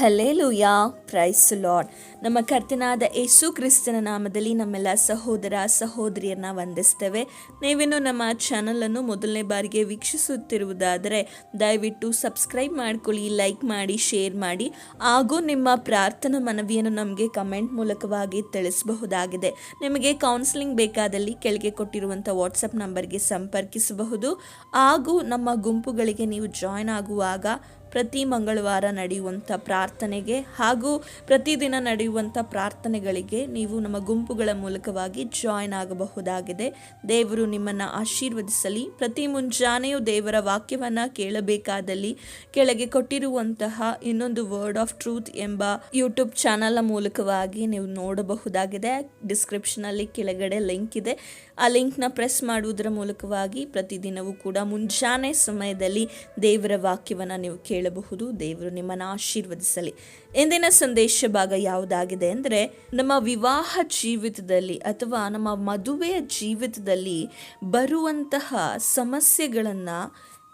ಹಲೇಲುಯಾ price lord ನಮ್ಮ ಕರ್ತನಾದ ಯೇಸು ಕ್ರಿಸ್ತನ ನಾಮದಲ್ಲಿ ನಮ್ಮೆಲ್ಲ ಸಹೋದರ ಸಹೋದರಿಯನ್ನ ವಂದಿಸ್ತೇವೆ. ನೀವೇನು ನಮ್ಮ ಚಾನಲನ್ನು ಮೊದಲನೇ ಬಾರಿಗೆ ವೀಕ್ಷಿಸುತ್ತಿರುವುದಾದರೆ, ದಯವಿಟ್ಟು ಸಬ್ಸ್ಕ್ರೈಬ್ ಮಾಡ್ಕೊಳ್ಳಿ ಲೈಕ್ ಮಾಡಿ ಶೇರ್ ಮಾಡಿ. ಹಾಗೂ ನಿಮ್ಮ ಪ್ರಾರ್ಥನಾ ಮನವಿಯನ್ನು ನಮಗೆ ಕಮೆಂಟ್ ಮೂಲಕವಾಗಿ ತಿಳಿಸಬಹುದಾಗಿದೆ. ನಿಮಗೆ ಕೌನ್ಸಿಲಿಂಗ್ ಬೇಕಾದಲ್ಲಿ ಕೆಳಗೆ ಕೊಟ್ಟಿರುವಂಥ ವಾಟ್ಸಪ್ ನಂಬರ್ಗೆ ಸಂಪರ್ಕಿಸಬಹುದು. ಹಾಗೂ ನಮ್ಮ ಗುಂಪುಗಳಿಗೆ ನೀವು ಜಾಯ್ನ್ ಆಗುವಾಗ ಪ್ರತಿ ಮಂಗಳವಾರ ನಡೆಯುವಂಥ ಪ್ರಾರ್ಥನೆಗೆ ಹಾಗೂ ಪ್ರತಿದಿನ ನಡೆಯುವಂಥ ಪ್ರಾರ್ಥನೆಗಳಿಗೆ ನೀವು ನಮ್ಮ ಗುಂಪುಗಳ ಮೂಲಕವಾಗಿ ಜಾಯ್ನ್ ಆಗಬಹುದಾಗಿದೆ. ದೇವರು ನಿಮ್ಮನ್ನು ಆಶೀರ್ವದಿಸಲಿ. ಪ್ರತಿ ಮುಂಜಾನೆಯೂ ದೇವರ ವಾಕ್ಯವನ್ನು ಕೇಳಬೇಕಾದಲ್ಲಿ ಕೆಳಗೆ ಕೊಟ್ಟಿರುವಂತಹ ಇನ್ನೊಂದು ವರ್ಡ್ ಆಫ್ ಟ್ರೂತ್ ಎಂಬ ಯೂಟ್ಯೂಬ್ ಚಾನಲ್ನ ಮೂಲಕವಾಗಿ ನೀವು ನೋಡಬಹುದಾಗಿದೆ. ಡಿಸ್ಕ್ರಿಪ್ಷನಲ್ಲಿ ಕೆಳಗಡೆ ಲಿಂಕ್ ಇದೆ. ಆ ಲಿಂಕ್ನ ಪ್ರೆಸ್ ಮಾಡುವುದರ ಮೂಲಕವಾಗಿ ಪ್ರತಿದಿನವೂ ಕೂಡ ಮುಂಜಾನೆ ಸಮಯದಲ್ಲಿ ದೇವರ ವಾಕ್ಯವನ್ನು ನೀವು ಕೇಳಬಹುದು ದೇವರು ನಿಮ್ಮನ್ನು ಆಶೀರ್ವದಿಸಲಿ. ಇಂದಿನ ಸಂದೇಶ ಭಾಗ ಯಾವುದಾಗಿದೆ ಅಂದರೆ, ನಮ್ಮ ವಿವಾಹ ಜೀವಿತದಲ್ಲಿ ಅಥವಾ ನಮ್ಮ ಮದುವೆಯ ಜೀವಿತದಲ್ಲಿ ಬರುವಂತಹ ಸಮಸ್ಯೆಗಳನ್ನು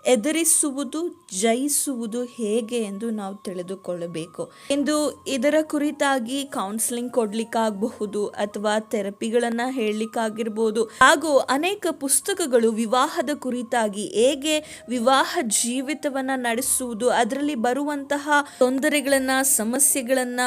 ಎದುರಿಸುವುದು, ಜಯಿಸುವುದು ಹೇಗೆ ಎಂದು ನಾವು ತಿಳಿದುಕೊಳ್ಳಬೇಕು. ಇಂದು ಇದರ ಕುರಿತಾಗಿ ಕೌನ್ಸಿಲಿಂಗ್ ಕೊಡ್ಲಿಕ್ಕಾಗಬಹುದು ಅಥವಾ ಥೆರಪಿಗಳನ್ನ ಹೇಳಲಿಕ್ಕಾಗಿರ್ಬೋದು. ಹಾಗೂ ಅನೇಕ ಪುಸ್ತಕಗಳು ವಿವಾಹದ ಕುರಿತಾಗಿ ಹೇಗೆ ವಿವಾಹ ಜೀವಿತವನ್ನ ನಡೆಸುವುದು, ಅದರಲ್ಲಿ ಬರುವಂತಹ ತೊಂದರೆಗಳನ್ನ, ಸಮಸ್ಯೆಗಳನ್ನ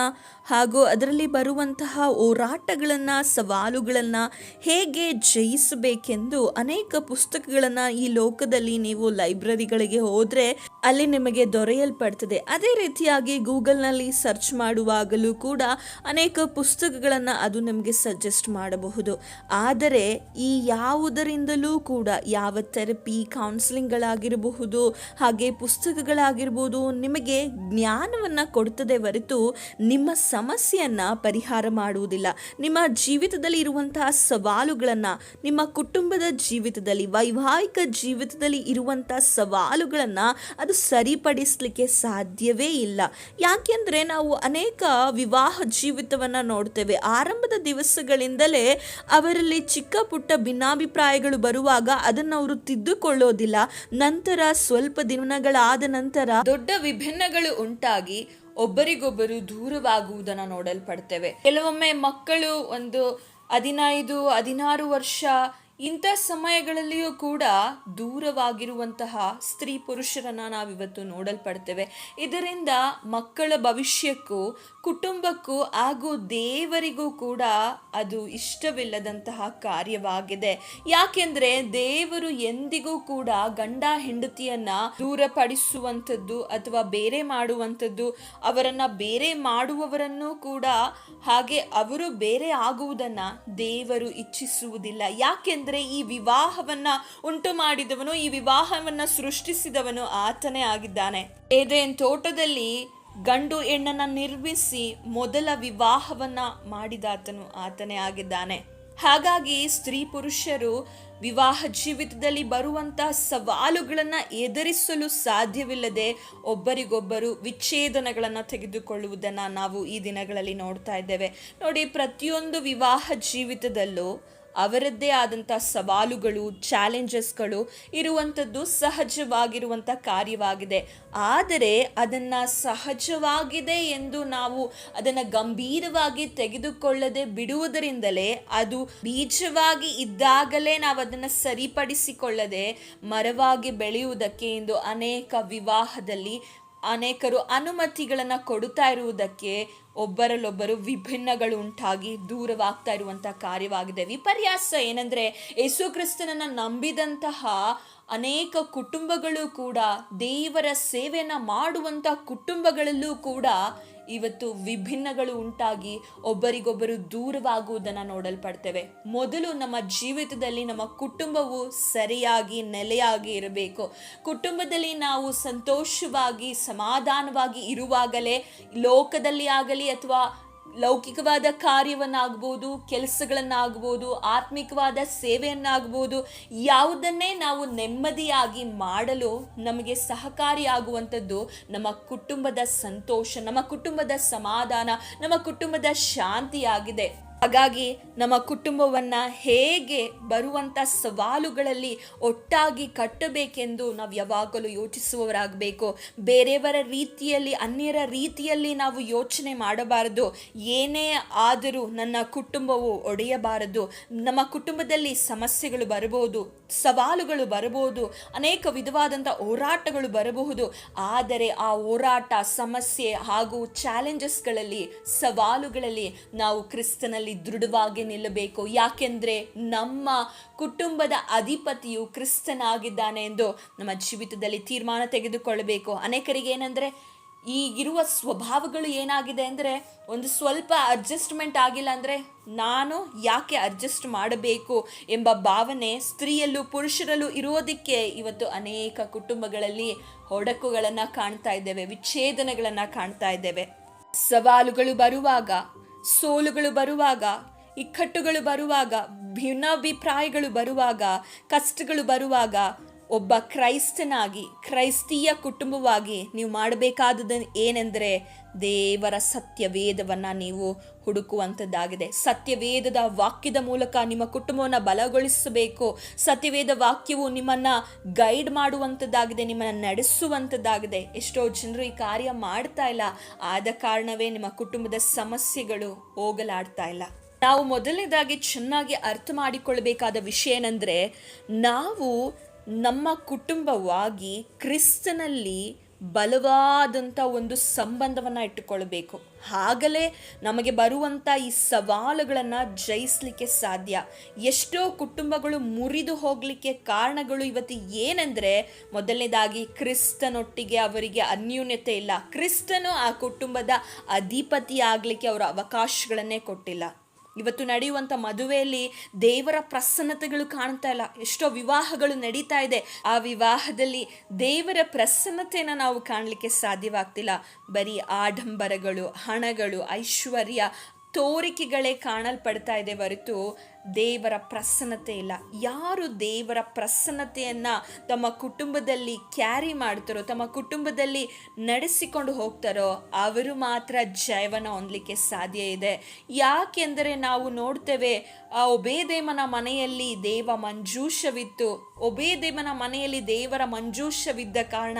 ಹಾಗೂ ಅದರಲ್ಲಿ ಬರುವಂತಹ ಹೋರಾಟಗಳನ್ನು, ಸವಾಲುಗಳನ್ನು ಹೇಗೆ ಜಯಿಸಬೇಕೆಂದು ಅನೇಕ ಪುಸ್ತಕಗಳನ್ನು ಈ ಲೋಕದಲ್ಲಿ ನೀವು ಲೈಬ್ರರಿಗಳಿಗೆ ಹೋದರೆ ಅಲ್ಲಿ ನಿಮಗೆ ದೊರೆಯಲ್ಪಡ್ತದೆ. ಅದೇ ರೀತಿಯಾಗಿ ಗೂಗಲ್ನಲ್ಲಿ ಸರ್ಚ್ ಮಾಡುವಾಗಲೂ ಕೂಡ ಅನೇಕ ಪುಸ್ತಕಗಳನ್ನು ಅದು ನಿಮಗೆ ಸಜೆಸ್ಟ್ ಮಾಡಬಹುದು. ಆದರೆ ಈ ಯಾವುದರಿಂದಲೂ ಕೂಡ ಯಾವ ಥೆರಪಿ, ಕೌನ್ಸಿಲಿಂಗ್ಗಳಾಗಿರಬಹುದು ಹಾಗೆ ಪುಸ್ತಕಗಳಾಗಿರ್ಬೋದು ನಿಮಗೆ ಜ್ಞಾನವನ್ನು ಕೊಡ್ತದೆ ಹೊರತು ನಿಮ್ಮ ಸಮಸ್ಯೆಯನ್ನು ಪರಿಹಾರ ಮಾಡುವುದಿಲ್ಲ. ನಿಮ್ಮ ಜೀವಿತದಲ್ಲಿ ಇರುವಂತಹ ಸವಾಲುಗಳನ್ನು, ನಿಮ್ಮ ಕುಟುಂಬದ ಜೀವಿತದಲ್ಲಿ, ವೈವಾಹಿಕ ಜೀವಿತದಲ್ಲಿ ಇರುವಂಥ ಸವಾಲುಗಳನ್ನು ಅದು ಸರಿಪಡಿಸಲಿಕ್ಕೆ ಸಾಧ್ಯವೇ ಇಲ್ಲ. ಯಾಕೆಂದರೆ ನಾವು ಅನೇಕ ವಿವಾಹ ಜೀವಿತವನ್ನು ನೋಡ್ತೇವೆ. ಆರಂಭದ ದಿವಸಗಳಿಂದಲೇ ಅವರಲ್ಲಿ ಚಿಕ್ಕ ಪುಟ್ಟ ಭಿನ್ನಾಭಿಪ್ರಾಯಗಳು ಬರುವಾಗ ಅದನ್ನು ಅವರು ತಿದ್ದುಕೊಳ್ಳೋದಿಲ್ಲ. ನಂತರ ಸ್ವಲ್ಪ ದಿನಗಳಾದ ನಂತರ ದೊಡ್ಡ ವಿಭಿನ್ನಗಳು ಉಂಟಾಗಿ ಒಬ್ಬರಿಗೊಬ್ಬರು ದೂರವಾಗುವುದನ್ನು ನೋಡಲ್ಪಡ್ತೇವೆ. ಕೆಲವೊಮ್ಮೆ ಮಕ್ಕಳು ಒಂದು ಹದಿನೈದು ಹದಿನಾರು ವರ್ಷ ಇಂಥ ಸಮಯಗಳಲ್ಲಿಯೂ ಕೂಡ ದೂರವಾಗಿರುವಂತಹ ಸ್ತ್ರೀ ಪುರುಷರನ್ನ ನಾವಿವತ್ತು ನೋಡಲ್ಪಡ್ತೇವೆ. ಇದರಿಂದ ಮಕ್ಕಳ ಭವಿಷ್ಯಕ್ಕೂ, ಕುಟುಂಬಕ್ಕೂ ಹಾಗೂ ದೇವರಿಗೂ ಕೂಡ ಅದು ಇಷ್ಟವಿಲ್ಲದಂತಹ ಕಾರ್ಯವಾಗಿದೆ. ಯಾಕೆಂದರೆ ದೇವರು ಎಂದಿಗೂ ಕೂಡ ಗಂಡ ಹೆಂಡತಿಯನ್ನ ದೂರಪಡಿಸುವಂಥದ್ದು ಅಥವಾ ಬೇರೆ ಮಾಡುವಂಥದ್ದು, ಅವರನ್ನು ಬೇರೆ ಮಾಡುವವರನ್ನು ಕೂಡ ಹಾಗೆ ಅವರು ಬೇರೆ ಆಗುವುದನ್ನ ದೇವರು ಇಚ್ಛಿಸುವುದಿಲ್ಲ. ಯಾಕೆಂದ್ರೆ ಈ ವಿವಾಹವನ್ನು ಉಂಟು ಮಾಡಿದವನು, ಈ ವಿವಾಹವನ್ನು ಸೃಷ್ಟಿಸಿದವನು ಆತನೇ ಆಗಿದ್ದಾನೆ. ಏದೇನ್ ತೋಟದಲ್ಲಿ ಗಂಡು ಹೆಣ್ಣನ್ನು ನಿರ್ಮಿಸಿ ಮೊದಲ ವಿವಾಹವನ್ನು ಮಾಡಿದಾತನು ಆತನೇ ಆಗಿದ್ದಾನೆ. ಹಾಗಾಗಿ ಸ್ತ್ರೀ ಪುರುಷರು ವಿವಾಹ ಜೀವಿತದಲ್ಲಿ ಬರುವಂತಹ ಸವಾಲುಗಳನ್ನು ಎದುರಿಸಲು ಸಾಧ್ಯವಿಲ್ಲದೆ ಒಬ್ಬರಿಗೊಬ್ಬರು ವಿಚ್ಛೇದನಗಳನ್ನು ತೆಗೆದುಕೊಳ್ಳುವುದನ್ನು ನಾವು ಈ ದಿನಗಳಲ್ಲಿ ನೋಡ್ತಾ ಇದ್ದೇವೆ. ನೋಡಿ, ಪ್ರತಿಯೊಂದು ವಿವಾಹ ಜೀವಿತದಲ್ಲೂ ಅವರದ್ದೇ ಆದಂಥ ಸವಾಲುಗಳು ಚಾಲೆಂಜಸ್ಗಳು ಇರುವಂಥದ್ದು ಸಹಜವಾಗಿರುವಂಥ ಕಾರ್ಯವಾಗಿದೆ. ಆದರೆ ಅದನ್ನು ಸಹಜವಾಗಿದೆ ಎಂದು ನಾವು ಅದನ್ನು ಗಂಭೀರವಾಗಿ ತೆಗೆದುಕೊಳ್ಳದೆ ಬಿಡುವುದರಿಂದಲೇ ಅದು ಬೀಜವಾಗಿ ಇದ್ದಾಗಲೇ ನಾವು ಅದನ್ನು ಸರಿಪಡಿಸಿಕೊಳ್ಳದೆ ಮರವಾಗಿ ಬೆಳೆಯುವುದಕ್ಕೆ ಇಂದು ಅನೇಕ ವಿವಾಹದಲ್ಲಿ ಅನೇಕರು ಅನುಮತಿಗಳನ್ನು ಕೊಡುತ್ತಾ ಇರುವುದಕ್ಕೆ ಒಬ್ಬರಲ್ಲೊಬ್ಬರು ವಿಭಿನ್ನಗಳು ಉಂಟಾಗಿ ದೂರವಾಗ್ತಾ ಇರುವಂತಹ ಕಾರ್ಯವಾಗಿದೆ. ವಿಪರ್ಯಾಸ ಏನಂದ್ರೆ ಯೇಸು ಕ್ರಿಸ್ತನನ್ನ ನಂಬಿದಂತಹ ಅನೇಕ ಕುಟುಂಬಗಳು ಕೂಡ ದೇವರ ಸೇವೆಯನ್ನು ಮಾಡುವಂಥ ಕುಟುಂಬಗಳಲ್ಲೂ ಕೂಡ ಇವತ್ತು ವಿಭಿನ್ನಗಳು ಉಂಟಾಗಿ ಒಬ್ಬರಿಗೊಬ್ಬರು ದೂರವಾಗುವುದನ್ನು ನೋಡಲ್ಪಡ್ತೇವೆ. ಮೊದಲು ನಮ್ಮ ಜೀವಿತದಲ್ಲಿ ನಮ್ಮ ಕುಟುಂಬವು ಸರಿಯಾಗಿ, ನೆಲೆಯಾಗಿ ಇರಬೇಕು. ಕುಟುಂಬದಲ್ಲಿ ನಾವು ಸಂತೋಷವಾಗಿ, ಸಮಾಧಾನವಾಗಿ ಇರುವಾಗಲೇ, ಲೋಕದಲ್ಲಿ ಆಗಲಿ ಅಥವಾ ಲೌಕಿಕವಾದ ಕಾರ್ಯವನ್ನಾಗ್ಬೋದು, ಕೆಲಸಗಳನ್ನಾಗ್ಬೋದು, ಆತ್ಮಿಕವಾದ ಸೇವೆಯನ್ನಾಗ್ಬೋದು, ಯಾವುದನ್ನೇ ನಾವು ನೆಮ್ಮದಿಯಾಗಿ ಮಾಡಲು ನಮಗೆ ಸಹಕಾರಿಯಾಗುವಂಥದ್ದು ನಮ್ಮ ಕುಟುಂಬದ ಸಂತೋಷ, ನಮ್ಮ ಕುಟುಂಬದ ಸಮಾಧಾನ, ನಮ್ಮ ಕುಟುಂಬದ ಶಾಂತಿಯಾಗಿದೆ. ಹಾಗಾಗಿ ನಮ್ಮ ಕುಟುಂಬವನ್ನ ಹೇಗೆ ಬರುವಂತ ಸವಾಲುಗಳಲ್ಲಿ ಒಟ್ಟಾಗಿ ಕಟ್ಟಬೇಕೆಂದು ನಾವು ಯಾವಾಗಲೂ ಯೋಚಿಸುವವರಾಗಬೇಕು. ಬೇರೆಯವರ ರೀತಿಯಲ್ಲಿ, ಅನ್ಯರ ರೀತಿಯಲ್ಲಿ ನಾವು ಯೋಚನೆ ಮಾಡಬಾರದು. ಏನೇ ಆದರೂ ನನ್ನ ಕುಟುಂಬವು ಒಡೆಯಬಾರದು. ನಮ್ಮ ಕುಟುಂಬದಲ್ಲಿ ಸಮಸ್ಯೆಗಳು ಬರಬಹುದು, ಸವಾಲುಗಳು ಬರಬಹುದು, ಅನೇಕ ವಿಧವಾದಂಥ ಹೋರಾಟಗಳು ಬರಬಹುದು. ಆದರೆ ಆ ಹೋರಾಟ, ಸಮಸ್ಯೆ ಹಾಗೂ ಚಾಲೆಂಜಸ್ಗಳಲ್ಲಿ ಸವಾಲುಗಳಲ್ಲಿ ನಾವು ಕ್ರಿಸ್ತನಲ್ಲಿ ದೃಢವಾಗಿ ನಿಲ್ಲಬೇಕು. ಯಾಕೆಂದ್ರೆ ನಮ್ಮ ಕುಟುಂಬದ ಅಧಿಪತಿಯು ಕ್ರಿಸ್ತನಾಗಿದ್ದಾನೆ ಎಂದು ನಮ್ಮ ಜೀವಿತದಲ್ಲಿ ತೀರ್ಮಾನ ತೆಗೆದುಕೊಳ್ಳಬೇಕು. ಅನೇಕರಿಗೆ ಏನಂದ್ರೆ, ಈಗಿರುವ ಸ್ವಭಾವಗಳು ಏನಾಗಿದೆ ಅಂದರೆ, ಒಂದು ಸ್ವಲ್ಪ ಅಡ್ಜಸ್ಟ್ಮೆಂಟ್ ಆಗಿಲ್ಲ ಅಂದರೆ ನಾನು ಯಾಕೆ ಅಡ್ಜಸ್ಟ್ ಮಾಡಬೇಕು ಎಂಬ ಭಾವನೆ ಸ್ತ್ರೀಯಲ್ಲೂ ಪುರುಷರಲ್ಲೂ ಇರೋದಕ್ಕೆ ಇವತ್ತು ಅನೇಕ ಕುಟುಂಬಗಳಲ್ಲಿ ಹೊಡಕುಗಳನ್ನು ಕಾಣ್ತಾ ಇದ್ದೇವೆ, ವಿಚ್ಛೇದನಗಳನ್ನು ಕಾಣ್ತಾ ಇದ್ದೇವೆ. ಸವಾಲುಗಳು ಬರುವಾಗ ಸೋಲುಗಳು ಬರುವಾಗ, ಇಕ್ಕಟ್ಟುಗಳು ಬರುವಾಗ, ಭಿನ್ನಾಭಿಪ್ರಾಯಗಳು ಬರುವಾಗ, ಕಷ್ಟಗಳು ಬರುವಾಗ ಒಬ್ಬ ಕ್ರೈಸ್ತನಾಗಿ, ಕ್ರೈಸ್ತೀಯ ಕುಟುಂಬವಾಗಿ ನೀವು ಮಾಡಬೇಕಾದದ್ದು ಏನೆಂದರೆ ದೇವರ ಸತ್ಯವೇದವನ್ನು ನೀವು ಹುಡುಕುವಂಥದ್ದಾಗಿದೆ. ಸತ್ಯವೇದದ ವಾಕ್ಯದ ಮೂಲಕ ನಿಮ್ಮ ಕುಟುಂಬವನ್ನು ಬಲಗೊಳಿಸಬೇಕು. ಸತ್ಯವೇದ ವಾಕ್ಯವು ನಿಮ್ಮನ್ನು ಗೈಡ್ ಮಾಡುವಂಥದ್ದಾಗಿದೆ, ನಿಮ್ಮನ್ನು ನಡೆಸುವಂಥದ್ದಾಗಿದೆ. ಎಷ್ಟೋ ಜನರು ಈ ಕಾರ್ಯ ಮಾಡ್ತಾ ಇಲ್ಲ. ಆದ ಕಾರಣವೇ ನಿಮ್ಮ ಕುಟುಂಬದ ಸಮಸ್ಯೆಗಳು ಹೋಗಲಾಡ್ತಾ ಇಲ್ಲ. ನಾವು ಮೊದಲನೇದಾಗಿ ಚೆನ್ನಾಗಿ ಅರ್ಥ ಮಾಡಿಕೊಳ್ಳಬೇಕಾದ ವಿಷಯ ಏನಂದರೆ, ನಾವು ನಮ್ಮ ಕುಟುಂಬವಾಗಿ ಕ್ರಿಸ್ತನಲ್ಲಿ ಬಲವಾದಂಥ ಒಂದು ಸಂಬಂಧವನ್ನು ಇಟ್ಟುಕೊಳ್ಬೇಕು ಆಗಲೇ ನಮಗೆ ಬರುವಂಥ ಈ ಸವಾಲುಗಳನ್ನು ಜಯಿಸಲಿಕ್ಕೆ ಸಾಧ್ಯ. ಎಷ್ಟೋ ಕುಟುಂಬಗಳು ಮುರಿದು ಹೋಗಲಿಕ್ಕೆ ಕಾರಣಗಳು ಇವತ್ತು ಏನೆಂದರೆ, ಮೊದಲನೇದಾಗಿ ಕ್ರಿಸ್ತನೊಟ್ಟಿಗೆ ಅವರಿಗೆ ಅನ್ಯೂನ್ಯತೆ ಇಲ್ಲ. ಕ್ರಿಸ್ತನು ಆ ಕುಟುಂಬದ ಅಧಿಪತಿ ಆಗಲಿಕ್ಕೆ ಅವರ ಅವಕಾಶಗಳನ್ನೇ ಕೊಟ್ಟಿಲ್ಲ. ಇವತ್ತು ನಡೆಯುವಂಥ ಮದುವೆಯಲ್ಲಿ ದೇವರ ಪ್ರಸನ್ನತೆಗಳು ಕಾಣ್ತಾ ಇಲ್ಲ. ಎಷ್ಟೋ ವಿವಾಹಗಳು ನಡೀತಾ ಇದೆ. ಆ ವಿವಾಹದಲ್ಲಿ ದೇವರ ಪ್ರಸನ್ನತೆಯನ್ನು ನಾವು ಕಾಣಲಿಕ್ಕೆ ಸಾಧ್ಯವಾಗ್ತಿಲ್ಲ. ಬರೀ ಆಡಂಬರಗಳು, ಹಣಗಳು, ಐಶ್ವರ್ಯ, ತೋರಿಕೆಗಳೇ ಕಾಣಲ್ಪಡ್ತಾ ಇದೆ ಹೊರತು ದೇವರ ಪ್ರಸನ್ನತೆ ಇಲ್ಲ. ಯಾರು ದೇವರ ಪ್ರಸನ್ನತೆಯನ್ನು ತಮ್ಮ ಕುಟುಂಬದಲ್ಲಿ ಕ್ಯಾರಿ ಮಾಡ್ತಾರೋ, ತಮ್ಮ ಕುಟುಂಬದಲ್ಲಿ ನಡೆಸಿಕೊಂಡು ಹೋಗ್ತಾರೋ, ಅವರು ಮಾತ್ರ ಜಯವನ್ನು ಹೊಂದಲಿಕ್ಕೆ ಸಾಧ್ಯ ಇದೆ. ಯಾಕೆಂದರೆ ನಾವು ನೋಡ್ತೇವೆ, ಆ ಒಬೇದೇಮನ ಮನೆಯಲ್ಲಿ ದೇವ ಮಂಜೂಷವಿತ್ತು. ಒಬೇದೇಮನ ಮನೆಯಲ್ಲಿ ದೇವರ ಮಂಜೂಷವಿದ್ದ ಕಾರಣ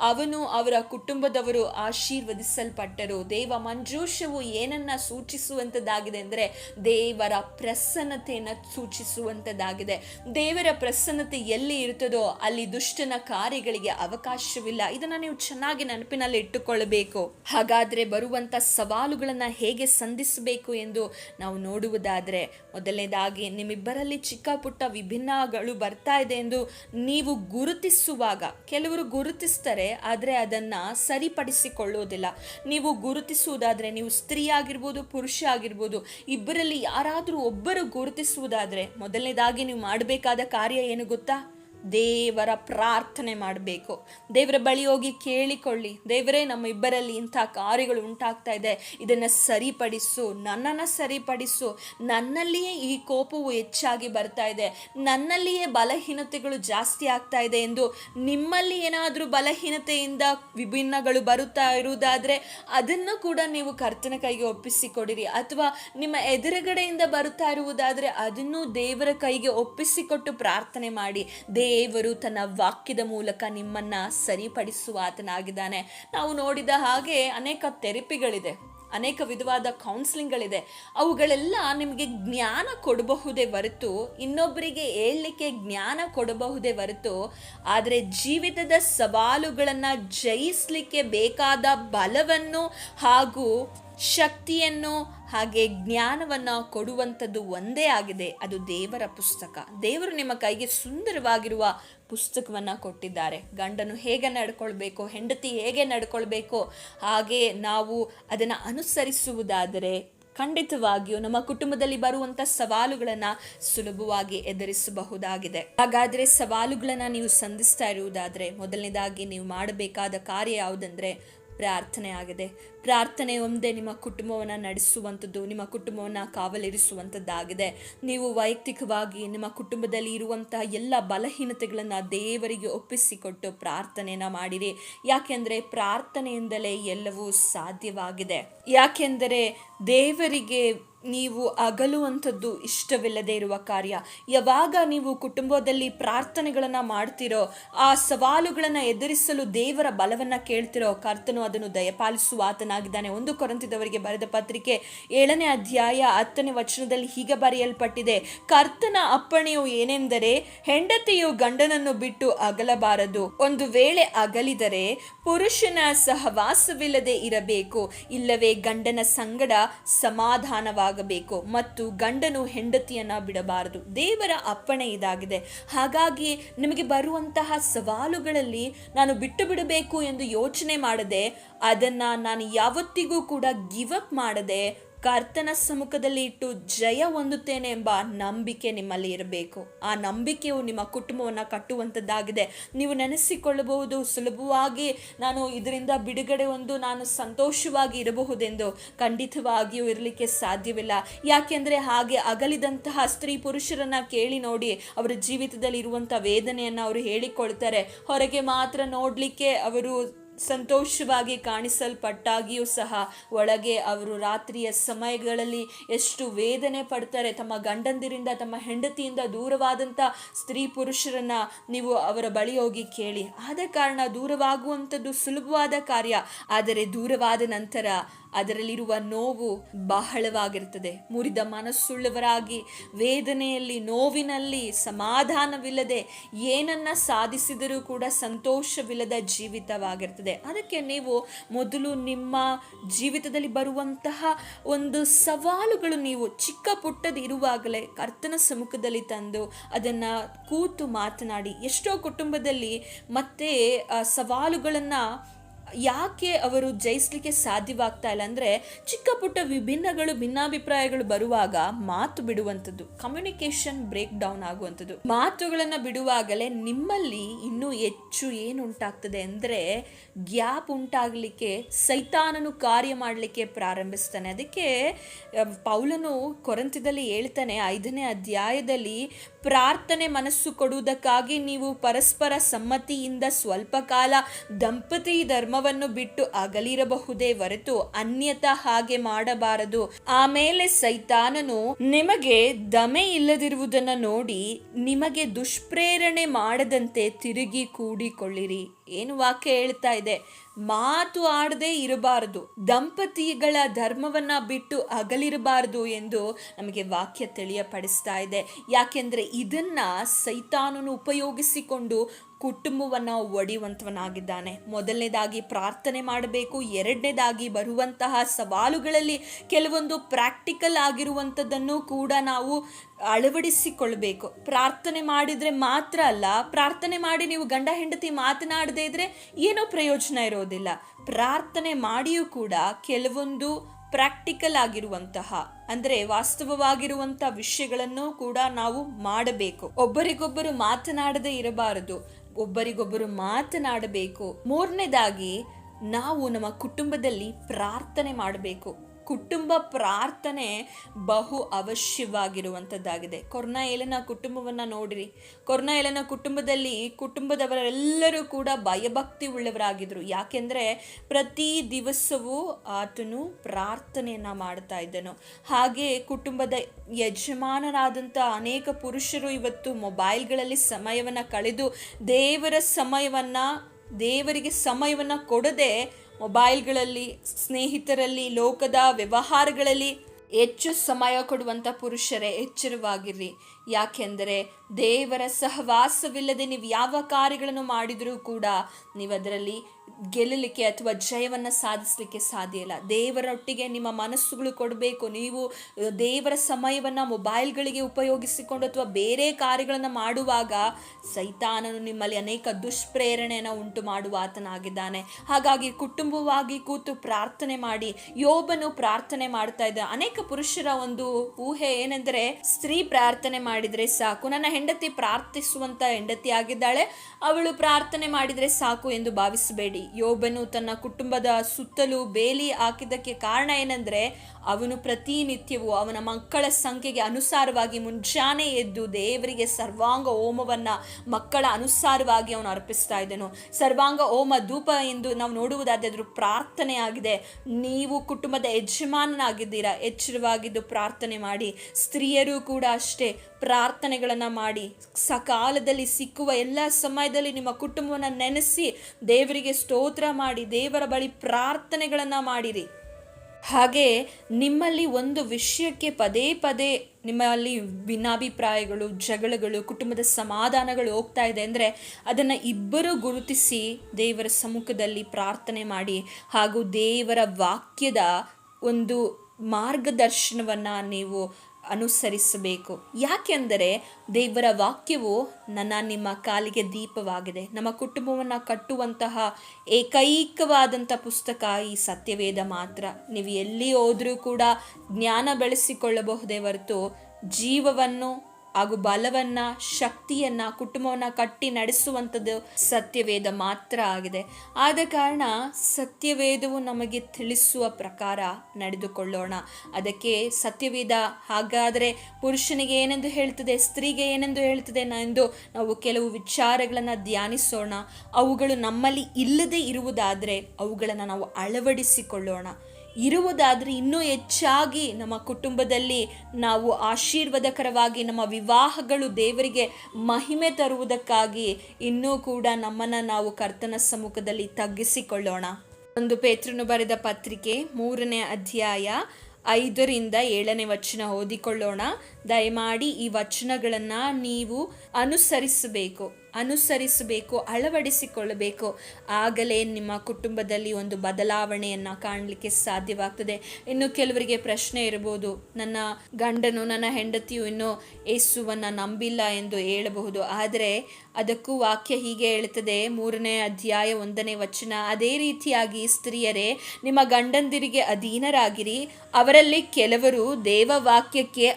ಅವನು ಅವರ ಕುಟುಂಬದವರು ಆಶೀರ್ವದಿಸಲ್ಪಟ್ಟರು. ದೇವ ಮಂಜೂಷವು ಏನನ್ನ ಸೂಚಿಸುವಂಥದ್ದಾಗಿದೆ ಅಂದರೆ ದೇವರ ಪ್ರಸನ್ನತೆಯನ್ನು ಸೂಚಿಸುವಂಥದ್ದಾಗಿದೆ ದೇವರ ಪ್ರಸನ್ನತೆ ಎಲ್ಲಿ ಇರ್ತದೋ ಅಲ್ಲಿ ದುಷ್ಟನ ಕಾರ್ಯಗಳಿಗೆ ಅವಕಾಶವಿಲ್ಲ. ಇದನ್ನು ನೀವು ಚೆನ್ನಾಗಿ ನೆನಪಿನಲ್ಲಿ ಇಟ್ಟುಕೊಳ್ಳಬೇಕು. ಹಾಗಾದರೆ ಬರುವಂಥ ಸವಾಲುಗಳನ್ನು ಹೇಗೆ ಸಂಧಿಸಬೇಕು ಎಂದು ನಾವು ನೋಡುವುದಾದರೆ, ಮೊದಲನೇದಾಗಿ ನಿಮ್ಮಿಬ್ಬರಲ್ಲಿ ಚಿಕ್ಕ ಪುಟ್ಟ ವಿಭಿನ್ನಗಳು ಬರ್ತಾ ಇದೆ ಎಂದು ನೀವು ಗುರುತಿಸುವಾಗ, ಕೆಲವರು ಗುರುತಿಸ್ತಾರೆ, ಆದರೆ ಅದನ್ನು ಸರಿಪಡಿಸಿಕೊಳ್ಳುವುದಿಲ್ಲ ನೀವು ಗುರುತಿಸುವುದಾದರೆ ನೀವು ಸ್ತ್ರೀ ಆಗಿರ್ಬೋದು, ಪುರುಷ ಆಗಿರ್ಬೋದು, ಇಬ್ಬರಲ್ಲಿ ಯಾರಾದರೂ ಒಬ್ಬರು ಗುರುತಿಸುವುದಾದರೆ ಮೊದಲನೇದಾಗಿ ನೀವು ಮಾಡಬೇಕಾದ ಕಾರ್ಯ ಏನು ಗೊತ್ತಾ? ದೇವರ ಪ್ರಾರ್ಥನೆ ಮಾಡಬೇಕು. ದೇವರ ಬಳಿ ಹೋಗಿ ಕೇಳಿಕೊಳ್ಳಿ. ದೇವರೇ, ನಮ್ಮ ಇಬ್ಬರಲ್ಲಿ ಇಂಥ ಕಾರ್ಯಗಳು ಉಂಟಾಗ್ತಾ ಇದೆ. ಇದನ್ನು ಸರಿಪಡಿಸು. ನನ್ನನ್ನು ಸರಿಪಡಿಸು. ನನ್ನಲ್ಲಿಯೇ ಈ ಕೋಪವು ಹೆಚ್ಚಾಗಿ ಬರ್ತಾ ಇದೆ. ನನ್ನಲ್ಲಿಯೇ ಬಲಹೀನತೆಗಳು ಜಾಸ್ತಿ ಆಗ್ತಾ ಇದೆ ಎಂದು ನಿಮ್ಮಲ್ಲಿ ಏನಾದರೂ ಬಲಹೀನತೆಯಿಂದ ವಿಭಿನ್ನಗಳು ಬರುತ್ತಾ ಇರುವುದಾದರೆ ಅದನ್ನು ಕೂಡ ನೀವು ಕರ್ತನ ಕೈಗೆ ಒಪ್ಪಿಸಿಕೊಡಿರಿ. ಅಥವಾ ನಿಮ್ಮ ಎದುರುಗಡೆಯಿಂದ ಬರುತ್ತಾ ಇರುವುದಾದರೆ ಅದನ್ನು ದೇವರ ಕೈಗೆ ಒಪ್ಪಿಸಿಕೊಟ್ಟು ಪ್ರಾರ್ಥನೆ ಮಾಡಿ. ದೇವರು ತನ್ನ ವಾಕ್ಯದ ಮೂಲಕ ನಿಮ್ಮನ್ನ ಸರಿಪಡಿಸುವ ಆತನಾಗಿದ್ದಾನೆ. ನಾವು ನೋಡಿದ ಹಾಗೆ ಅನೇಕ ಥೆರಪಿಗಳಿದೆ ಅನೇಕ ವಿಧವಾದ ಕೌನ್ಸಿಲಿಂಗ್ಗಳಿದೆ ಅವುಗಳೆಲ್ಲ ನಿಮಗೆ ಜ್ಞಾನ ಕೊಡಬಹುದೇ ಹೊರತು ಇನ್ನೊಬ್ಬರಿಗೆ ಹೇಳಲಿಕ್ಕೆ ಜ್ಞಾನ ಕೊಡಬಹುದೇ ಹೊರತು, ಆದರೆ ಜೀವಿತದ ಸವಾಲುಗಳನ್ನು ಜಯಿಸಲಿಕ್ಕೆ ಬೇಕಾದ ಬಲವನ್ನು ಹಾಗೂ ಶಕ್ತಿಯನ್ನು ಹಾಗೆ ಜ್ಞಾನವನ್ನು ಕೊಡುವಂಥದ್ದು ಒಂದೇ ಆಗಿದೆ. ಅದು ದೇವರ ಪುಸ್ತಕ. ದೇವರು ನಿಮ್ಮ ಕೈಗೆ ಸುಂದರವಾಗಿರುವ ಪುಸ್ತಕವನ್ನು ಕೊಟ್ಟಿದ್ದಾರೆ. ಗಂಡನು ಹೇಗೆ ನಡ್ಕೊಳ್ಬೇಕು, ಹೆಂಡತಿ ಹೇಗೆ ನಡ್ಕೊಳ್ಬೇಕು, ಹಾಗೆ ನಾವು ಅದನ್ನು ಅನುಸರಿಸುವುದಾದರೆ ಖಂಡಿತವಾಗಿಯೂ ನಮ್ಮ ಕುಟುಂಬದಲ್ಲಿ ಬರುವಂಥ ಸವಾಲುಗಳನ್ನು ಸುಲಭವಾಗಿ ಎದುರಿಸಬಹುದಾಗಿದೆ. ಹಾಗಾದರೆ ಸವಾಲುಗಳನ್ನು ನೀವು ಸಂಧಿಸ್ತಾ ಇರುವುದಾದರೆ, ಮೊದಲನೇದಾಗಿ ನೀವು ಮಾಡಬೇಕಾದ ಕಾರ್ಯ ಯಾವುದಂದರೆ ಪ್ರಾರ್ಥನೆ ಆಗಿದೆ ಪ್ರಾರ್ಥನೆ ಒಂದೇ ನಿಮ್ಮ ಕುಟುಂಬವನ್ನು ನಡೆಸುವಂಥದ್ದು, ನಿಮ್ಮ ಕುಟುಂಬವನ್ನು ಕಾವಲಿರಿಸುವಂಥದ್ದಾಗಿದೆ. ನೀವು ವೈಯಕ್ತಿಕವಾಗಿ ನಿಮ್ಮ ಕುಟುಂಬದಲ್ಲಿ ಇರುವಂತಹ ಎಲ್ಲ ಬಲಹೀನತೆಗಳನ್ನು ದೇವರಿಗೆ ಒಪ್ಪಿಸಿಕೊಟ್ಟು ಪ್ರಾರ್ಥನೆಯನ್ನು ಮಾಡಿರಿ. ಯಾಕೆಂದರೆ ಪ್ರಾರ್ಥನೆಯಿಂದಲೇ ಎಲ್ಲವೂ ಸಾಧ್ಯವಾಗಿದೆ. ಯಾಕೆಂದರೆ ದೇವರಿಗೆ ನೀವು ಅಗಲುವಂಥದ್ದು ಇಷ್ಟವಿಲ್ಲದೆ ಇರುವ ಕಾರ್ಯ. ಯಾವಾಗ ನೀವು ಕುಟುಂಬದಲ್ಲಿ ಪ್ರಾರ್ಥನೆಗಳನ್ನು ಮಾಡ್ತಿರೋ, ಆ ಸವಾಲುಗಳನ್ನು ಎದುರಿಸಲು ದೇವರ ಬಲವನ್ನು ಕೇಳ್ತಿರೋ ಕರ್ತನು ಅದನ್ನು ದಯಪಾಲಿಸುವ ಆತನಾಗಿದ್ದಾನೆ. ಒಂದು ಕೊರಂತಿದವರಿಗೆ ಬರೆದ ಪತ್ರಿಕೆ ಏಳನೇ ಅಧ್ಯಾಯ ಹತ್ತನೇ ವಚನದಲ್ಲಿ ಹೀಗೆ ಬರೆಯಲ್ಪಟ್ಟಿದೆ. ಕರ್ತನ ಅಪ್ಪಣೆಯು ಏನೆಂದರೆ, ಹೆಂಡತಿಯು ಗಂಡನನ್ನು ಬಿಟ್ಟು ಅಗಲಬಾರದು. ಒಂದು ವೇಳೆ ಅಗಲಿದರೆ, ಪುರುಷನ ಸಹವಾಸವಿಲ್ಲದೆ ಇರಬೇಕು. ಇಲ್ಲವೇ ಗಂಡನ ಸಂಗಡ ಸಮಾಧಾನವಾಗಬೇಕು ಮತ್ತು ಗಂಡನು ಹೆಂಡತಿಯನ್ನು ಬಿಡಬಾರದು. ದೇವರ ಅಪ್ಪಣೆ ಇದಾಗಿದೆ. ಹಾಗಾಗಿ ನಿಮಗೆ ಬರುವಂತಹ ಸವಾಲುಗಳಲ್ಲಿ ನಾನು ಬಿಟ್ಟು ಬಿಡಬೇಕು ಎಂದು ಯೋಚನೆ ಮಾಡದೆ ಅದನ್ನು ನಾನು ಯಾವತ್ತಿಗೂ ಕೂಡ ಗಿವ್ ಅಪ್ ಮಾಡದೆ ಕರ್ತನ ಸಮ್ಮುಖದಲ್ಲಿ ಇಟ್ಟು ಜಯ ಹೊಂದುತ್ತೇನೆ ಎಂಬ ನಂಬಿಕೆ ನಿಮ್ಮಲ್ಲಿ ಇರಬೇಕು. ಆ ನಂಬಿಕೆಯು ನಿಮ್ಮ ಕುಟುಂಬವನ್ನು ಕಟ್ಟುವಂಥದ್ದಾಗಿದೆ ನೀವು ನೆನೆಸಿಕೊಳ್ಳಬಹುದು, ಸುಲಭವಾಗಿ ನಾನು ಇದರಿಂದ ಬಿಡುಗಡೆ ಒಂದು ನಾನು ಸಂತೋಷವಾಗಿ ಇರಬಹುದೆಂದು ಖಂಡಿತವಾಗಿಯೂ ಇರಲಿಕ್ಕೆ ಸಾಧ್ಯವಿಲ್ಲ. ಯಾಕೆಂದರೆ ಹಾಗೆ ಅಗಲಿದಂತಹ ಸ್ತ್ರೀ ಪುರುಷರನ್ನು ಕೇಳಿ ನೋಡಿ ಅವರ ಜೀವಿತದಲ್ಲಿ ಇರುವಂಥ ವೇದನೆಯನ್ನು ಅವರು ಹೇಳಿಕೊಳ್ತಾರೆ. ಹೊರಗೆ ಮಾತ್ರ ನೋಡಲಿಕ್ಕೆ ಅವರು ಸಂತೋಷವಾಗಿ ಕಾಣಿಸಲ್ಪಟ್ಟಾಗಿಯೂ ಸಹ ಒಳಗೆ ಅವರು ರಾತ್ರಿಯ ಸಮಯಗಳಲ್ಲಿ ಎಷ್ಟು ವೇದನೆ ಪಡ್ತಾರೆ, ತಮ್ಮ ಗಂಡಂದಿರಿಂದ, ತಮ್ಮ ಹೆಂಡತಿಯಿಂದ ದೂರವಾದಂಥ ಸ್ತ್ರೀ ಪುರುಷರನ್ನ ನೀವು ಅವರ ಬಳಿ ಹೋಗಿ ಕೇಳಿ. ಆದ ಕಾರಣ ದೂರವಾಗುವಂಥದ್ದು ಸುಲಭವಾದ ಕಾರ್ಯ. ಆದರೆ ದೂರವಾದ ನಂತರ ಅದರಲ್ಲಿರುವ ನೋವು ಬಹಳವಾಗಿರ್ತದೆ. ಮುರಿದ ಮನಸ್ಸುಳ್ಳವರಾಗಿ, ವೇದನೆಯಲ್ಲಿ, ನೋವಿನಲ್ಲಿ ಸಮಾಧಾನವಿಲ್ಲದೆ ಏನನ್ನ ಸಾಧಿಸಿದರೂ ಕೂಡ ಸಂತೋಷವಿಲ್ಲದ ಜೀವಿತವಾಗಿರ್ತದೆ. ಅದಕ್ಕೆ ನೀವು ಮೊದಲು ನಿಮ್ಮ ಜೀವಿತದಲ್ಲಿ ಬರುವಂತಹ ಒಂದು ಸವಾಲುಗಳು ನೀವು ಚಿಕ್ಕ ಪುಟ್ಟದ ಇರುವಾಗಲೇ ಕರ್ತನ ಸಮ್ಮುಖದಲ್ಲಿ ತಂದು ಅದನ್ನು ಕೂತು ಮಾತನಾಡಿ. ಎಷ್ಟೋ ಕುಟುಂಬದಲ್ಲಿ ಮತ್ತೆ ಸವಾಲುಗಳನ್ನು ಯಾಕೆ ಅವರು ಜಯಿಸಲಿಕ್ಕೆ ಸಾಧ್ಯವಾಗ್ತಾ ಇಲ್ಲ ಅಂದರೆ ಚಿಕ್ಕ ಪುಟ್ಟ ವಿಭಿನ್ನಗಳು, ಭಿನ್ನಾಭಿಪ್ರಾಯಗಳು ಬರುವಾಗ ಮಾತು ಬಿಡುವಂಥದ್ದು ಕಮ್ಯುನಿಕೇಷನ್ ಬ್ರೇಕ್ ಡೌನ್ ಆಗುವಂಥದ್ದು. ಮಾತುಗಳನ್ನು ಬಿಡುವಾಗಲೇ ನಿಮ್ಮಲ್ಲಿ ಇನ್ನೂ ಹೆಚ್ಚು ಏನು ಉಂಟಾಗ್ತದೆ ಅಂದರೆ ಗ್ಯಾಪ್ ಉಂಟಾಗಲಿಕ್ಕೆ, ಸೈತಾನನು ಕಾರ್ಯ ಮಾಡಲಿಕ್ಕೆ ಪ್ರಾರಂಭಿಸ್ತಾನೆ. ಅದಕ್ಕೆ ಪೌಲನು ಕೊರಂತದಲ್ಲಿ ಹೇಳ್ತಾನೆ, ಐದನೇ ಅಧ್ಯಾಯದಲ್ಲಿ ಪ್ರಾರ್ಥನೆ ಮನಸ್ಸು ಕೊಡುವುದಕ್ಕಾಗಿ ನೀವು ಪರಸ್ಪರ ಸಮ್ಮತಿಯಿಂದ ಸ್ವಲ್ಪ ಕಾಲ ದಂಪತಿ ಧರ್ಮವನ್ನು ಬಿಟ್ಟು ಅಗಲಿರಬಹುದೇ ಹೊರತು ಅನ್ಯತ ಹಾಗೆ ಮಾಡಬಾರದು. ಆಮೇಲೆ ಸೈತಾನನು ನಿಮಗೆ ದಮೆ ಇಲ್ಲದಿರುವುದನ್ನ ನೋಡಿ ನಿಮಗೆ ದುಷ್ಪ್ರೇರಣೆ ಮಾಡದಂತೆ ತಿರುಗಿ ಕೂಡಿಕೊಳ್ಳಿರಿ. ಏನು ವಾಕ್ಯ ಹೇಳ್ತಾ ಇದೆ? ಮಾತು ಆಡದೆ ಇರಬಾರದು. ದಂಪತಿಗಳ ಧರ್ಮವನ್ನ ಬಿಟ್ಟು ಅಗಲಿರಬಾರದು ಎಂದು ನಮಗೆ ವಾಕ್ಯ ತಿಳಿಯಪಡಿಸ್ತಾ ಇದೆ. ಯಾಕೆಂದ್ರೆ ಇದನ್ನ ಸೈತಾನನು ಉಪಯೋಗಿಸಿಕೊಂಡು ಕುಟುಂಬವನ್ನು ಒಡೆಯುವಂಥವನಾಗಿದ್ದಾನೆ ಮೊದಲನೇದಾಗಿ ಪ್ರಾರ್ಥನೆ ಮಾಡಬೇಕು, ಎರಡನೇದಾಗಿ ಬರುವಂತಹ ಸವಾಲುಗಳಲ್ಲಿ ಕೆಲವೊಂದು ಪ್ರಾಕ್ಟಿಕಲ್ ಆಗಿರುವಂಥದ್ದನ್ನು ಕೂಡ ನಾವು ಅಳವಡಿಸಿಕೊಳ್ಬೇಕು ಪ್ರಾರ್ಥನೆ ಮಾಡಿದರೆ ಮಾತ್ರ ಅಲ್ಲ, ಪ್ರಾರ್ಥನೆ ಮಾಡಿ ನೀವು ಗಂಡ ಹೆಂಡತಿ ಮಾತನಾಡದೇ ಇದ್ರೆ ಏನೋ ಪ್ರಯೋಜನ ಇರೋದಿಲ್ಲ. ಪ್ರಾರ್ಥನೆ ಮಾಡಿಯೂ ಕೂಡ ಕೆಲವೊಂದು ಪ್ರಾಕ್ಟಿಕಲ್ ಆಗಿರುವಂತಹ, ಅಂದರೆ ವಾಸ್ತವವಾಗಿರುವಂಥ ವಿಷಯಗಳನ್ನು ಕೂಡ ನಾವು ಮಾಡಬೇಕು. ಒಬ್ಬರಿಗೊಬ್ಬರು ಮಾತನಾಡದೇ ಇರಬಾರದು. ಒಬ್ಬರಿಗೊಬ್ಬರು ಮಾತನಾಡಬೇಕು. ಮೂರನೇದಾಗಿ ನಾವು ನಮ್ಮ ಕುಟುಂಬದಲ್ಲಿ ಪ್ರಾರ್ಥನೆ ಮಾಡಬೇಕು. ಕುಟುಂಬ ಪ್ರಾರ್ಥನೆ ಬಹು ಅವಶ್ಯವಾಗಿರುವಂಥದ್ದಾಗಿದೆ. ಕೊರ್ನಾಯೇಲನ ಕುಟುಂಬವನ್ನು ನೋಡಿರಿ. ಕೊರ್ನಾಯೇಲನ ಕುಟುಂಬದಲ್ಲಿ ಕುಟುಂಬದವರೆಲ್ಲರೂ ಕೂಡ ಭಯಭಕ್ತಿ ಉಳ್ಳವರಾಗಿದ್ದರು ಯಾಕೆಂದರೆ ಪ್ರತಿ ದಿವಸವೂ ಆತನು ಪ್ರಾರ್ಥನೆಯನ್ನು ಮಾಡ್ತಾ ಇದ್ದನು. ಹಾಗೆ ಕುಟುಂಬದ ಯಜಮಾನರಾದಂಥ ಅನೇಕ ಪುರುಷರು ಇವತ್ತು ಮೊಬೈಲ್ಗಳಲ್ಲಿ ಸಮಯವನ್ನು ಕಳೆದು ದೇವರ ಸಮಯವನ್ನು, ದೇವರಿಗೆ ಸಮಯವನ್ನು ಕೊಡದೆ ಮೊಬೈಲ್ಗಳಲ್ಲಿ ಸ್ನೇಹಿತರಲ್ಲಿ ಲೋಕದ ವ್ಯವಹಾರಗಳಲ್ಲಿ ಹೆಚ್ಚು ಸಮಯ ಕೊಡುವಂಥ ಪುರುಷರೇ ಎಚ್ಚರವಾಗಿರ್ರಿ. ಯಾಕೆಂದರೆ ದೇವರ ಸಹವಾಸವಿಲ್ಲದೆ ನೀವು ಯಾವ ಕಾರ್ಯಗಳನ್ನು ಮಾಡಿದರೂ ಕೂಡ ನೀವು ಅದರಲ್ಲಿ ಗೆಲ್ಲಲಿಕ್ಕೆ ಅಥವಾ ಜಯವನ್ನು ಸಾಧಿಸಲಿಕ್ಕೆ ಸಾಧ್ಯ ಇಲ್ಲ. ದೇವರೊಟ್ಟಿಗೆ ನಿಮ್ಮ ಮನಸ್ಸುಗಳು ಕೊಡಬೇಕು. ನೀವು ದೇವರ ಸಮಯವನ್ನು ಮೊಬೈಲ್ಗಳಿಗೆ ಉಪಯೋಗಿಸಿಕೊಂಡು ಅಥವಾ ಬೇರೆ ಕಾರ್ಯಗಳನ್ನು ಮಾಡುವಾಗ ಸೈತಾನನು ನಿಮ್ಮಲ್ಲಿ ಅನೇಕ ದುಷ್ಪ್ರೇರಣೆಯನ್ನು ಉಂಟು ಮಾಡುವ ಆತನಾಗಿದ್ದಾನೆ. ಹಾಗಾಗಿ ಕುಟುಂಬವಾಗಿ ಕೂತು ಪ್ರಾರ್ಥನೆ ಮಾಡಿ, ಯೋಬನು ಪ್ರಾರ್ಥನೆ ಮಾಡ್ತಾ ಇದ್ದ ಅನೇಕ ಪುರುಷರ ಒಂದು ಊಹೆ ಏನೆಂದರೆ, ಸ್ತ್ರೀ ಪ್ರಾರ್ಥನೆ ಮಾಡಿದ್ರೆ ಸಾಕು. ನನ್ನ ಹೆಂಡತಿ ಪ್ರಾರ್ಥಿಸುವಂಥ ಹೆಂಡತಿ ಆಗಿದ್ದಾಳೆ. ಅವಳು ಪ್ರಾರ್ಥನೆ ಮಾಡಿದ್ರೆ ಸಾಕು ಎಂದು ಭಾವಿಸಬೇಡಿ. ಯೋಬನು ತನ್ನ ಕುಟುಂಬದ ಸುತ್ತಲೂ ಬೇಲಿ ಹಾಕಿದ್ದಕ್ಕೆ ಕಾರಣ ಏನಂದ್ರೆ ಅವನು ಪ್ರತಿನಿತ್ಯವೂ ಅವನ ಮಕ್ಕಳ ಸಂಖ್ಯೆಗೆ ಅನುಸಾರವಾಗಿ ಮುಂಜಾನೆ ಎದ್ದು ದೇವರಿಗೆ ಸರ್ವಾಂಗ ಹೋಮವನ್ನು ಮಕ್ಕಳ ಅನುಸಾರವಾಗಿ ಅವನು ಅರ್ಪಿಸ್ತಾ ಇದ್ದನು. ಸರ್ವಾಂಗ ಹೋಮ ಧೂಪ ಎಂದು ನಾವು ನೋಡುವುದಾದ್ರೂ ಪ್ರಾರ್ಥನೆ ಆಗಿದೆ. ನೀವು ಕುಟುಂಬದ ಯಜಮಾನನಾಗಿದ್ದೀರಾ? ಎಚ್ಚರವಾಗಿದ್ದು ಪ್ರಾರ್ಥನೆ ಮಾಡಿ. ಸ್ತ್ರೀಯರು ಕೂಡ ಅಷ್ಟೇ ಪ್ರಾರ್ಥನೆಗಳನ್ನು ಮಾಡಿ. ಸಕಾಲದಲ್ಲಿ ಸಿಕ್ಕುವ ಎಲ್ಲ ಸಮಯದಲ್ಲಿ ನಿಮ್ಮ ಕುಟುಂಬವನ್ನು ನೆನೆಸಿ ದೇವರಿಗೆ ಸ್ತೋತ್ರ ಮಾಡಿ, ದೇವರ ಬಳಿ ಪ್ರಾರ್ಥನೆಗಳನ್ನು ಮಾಡಿರಿ. ಹಾಗೆ ನಿಮ್ಮಲ್ಲಿ ಒಂದು ವಿಷಯಕ್ಕೆ ಪದೇ ಪದೇ ನಿಮ್ಮಲ್ಲಿ ಭಿನ್ನಾಭಿಪ್ರಾಯಗಳು, ಜಗಳಗಳು, ಕುಟುಂಬದ ಸಮಾಧಾನಗಳು ಹೋಗ್ತಾ ಇದೆ ಅಂದರೆ ಅದನ್ನು ಇಬ್ಬರು ಗುರುತಿಸಿ ದೇವರ ಸಮ್ಮುಖದಲ್ಲಿ ಪ್ರಾರ್ಥನೆ ಮಾಡಿ ಹಾಗೂ ದೇವರ ವಾಕ್ಯದ ಒಂದು ಮಾರ್ಗದರ್ಶನವನ್ನು ನೀವು ಅನುಸರಿಸಬೇಕು. ಯಾಕೆಂದರೆ ದೇವರ ವಾಕ್ಯವು ನನ್ನ, ನಿಮ್ಮ ಕಾಲಿಗೆ ದೀಪವಾಗಿದೆ. ನಮ್ಮ ಕುಟುಂಬವನ್ನು ಕಟ್ಟುವಂತಹ ಏಕೈಕವಾದಂಥ ಪುಸ್ತಕ ಈ ಸತ್ಯವೇದ ಮಾತ್ರ. ನೀವು ಎಲ್ಲಿ ಹೋದರೂ ಕೂಡ ಜ್ಞಾನ ಬೆಳೆಸಿಕೊಳ್ಳಬಹುದೇ ಹೊರತು ಜೀವವನ್ನು ಹಾಗೂ ಬಲವನ್ನ, ಶಕ್ತಿಯನ್ನ, ಕುಟುಂಬವನ್ನ ಕಟ್ಟಿ ನಡೆಸುವಂಥದ್ದು ಸತ್ಯವೇದ ಮಾತ್ರ ಆಗಿದೆ. ಆದ ಕಾರಣ ಸತ್ಯವೇದವು ನಮಗೆ ತಿಳಿಸುವ ಪ್ರಕಾರ ನಡೆದುಕೊಳ್ಳೋಣ. ಅದಕ್ಕೆ ಸತ್ಯವೇದ ಹಾಗಾದರೆ ಪುರುಷನಿಗೆ ಏನೆಂದು ಹೇಳ್ತದೆ, ಸ್ತ್ರೀಗೆ ಏನೆಂದು ಹೇಳ್ತದೆ ಎಂದು ನಾವು ಕೆಲವು ವಿಚಾರಗಳನ್ನು ಧ್ಯಾನಿಸೋಣ. ಅವುಗಳು ನಮ್ಮಲ್ಲಿ ಇಲ್ಲದೆ ಇರುವುದಾದರೆ ಅವುಗಳನ್ನು ನಾವು ಅಳವಡಿಸಿಕೊಳ್ಳೋಣ. ಇರುವುದಾದರೆ ಇನ್ನೂ ಹೆಚ್ಚಾಗಿ ನಮ್ಮ ಕುಟುಂಬದಲ್ಲಿ ನಾವು ಆಶೀರ್ವಾದಕರವಾಗಿ ನಮ್ಮ ವಿವಾಹಗಳು ದೇವರಿಗೆ ಮಹಿಮೆ ತರುವುದಕ್ಕಾಗಿ ಇನ್ನೂ ಕೂಡ ನಮ್ಮನ್ನು ನಾವು ಕರ್ತನ ಸಮ್ಮುಖದಲ್ಲಿ ತಗ್ಗಿಸಿಕೊಳ್ಳೋಣ. ಒಂದು ಪೇತ್ರನು ಬರೆದ ಪತ್ರಿಕೆ ಮೂರನೇ ಅಧ್ಯಾಯ ಐದರಿಂದ ಏಳನೇ ವಚನ ಓದಿಕೊಳ್ಳೋಣ. ದಯಮಾಡಿ ಈ ವಚನಗಳನ್ನು ನೀವು ಅನುಸರಿಸಬೇಕು ಅನುಸರಿಸಬೇಕು, ಅಳವಡಿಸಿಕೊಳ್ಳಬೇಕು. ಆಗಲೇ ನಿಮ್ಮ ಕುಟುಂಬದಲ್ಲಿ ಒಂದು ಬದಲಾವಣೆಯನ್ನು ಕಾಣಲಿಕ್ಕೆ ಸಾಧ್ಯವಾಗ್ತದೆ. ಇನ್ನು ಕೆಲವರಿಗೆ ಪ್ರಶ್ನೆ ಇರಬಹುದು ನನ್ನ ಗಂಡನು, ನನ್ನ ಹೆಂಡತಿಯು ಇನ್ನೂ ಯೇಸುವನ್ನು ನಂಬಿಲ್ಲ ಎಂದು ಹೇಳಬಹುದು. ಆದರೆ ಅದಕ್ಕೂ ವಾಕ್ಯ ಹೀಗೆ ಹೇಳುತ್ತದೆ, ಮೂರನೇ ಅಧ್ಯಾಯ ಒಂದನೇ ವಚನ, ಅದೇ ರೀತಿಯಾಗಿ ಸ್ತ್ರೀಯರೇ, ನಿಮ್ಮ ಗಂಡಂದಿರಿಗೆ ಅಧೀನರಾಗಿರಿ. ಅವರಲ್ಲಿ ಕೆಲವರು ದೇವವಾಕ್ಯಕ್ಕೆ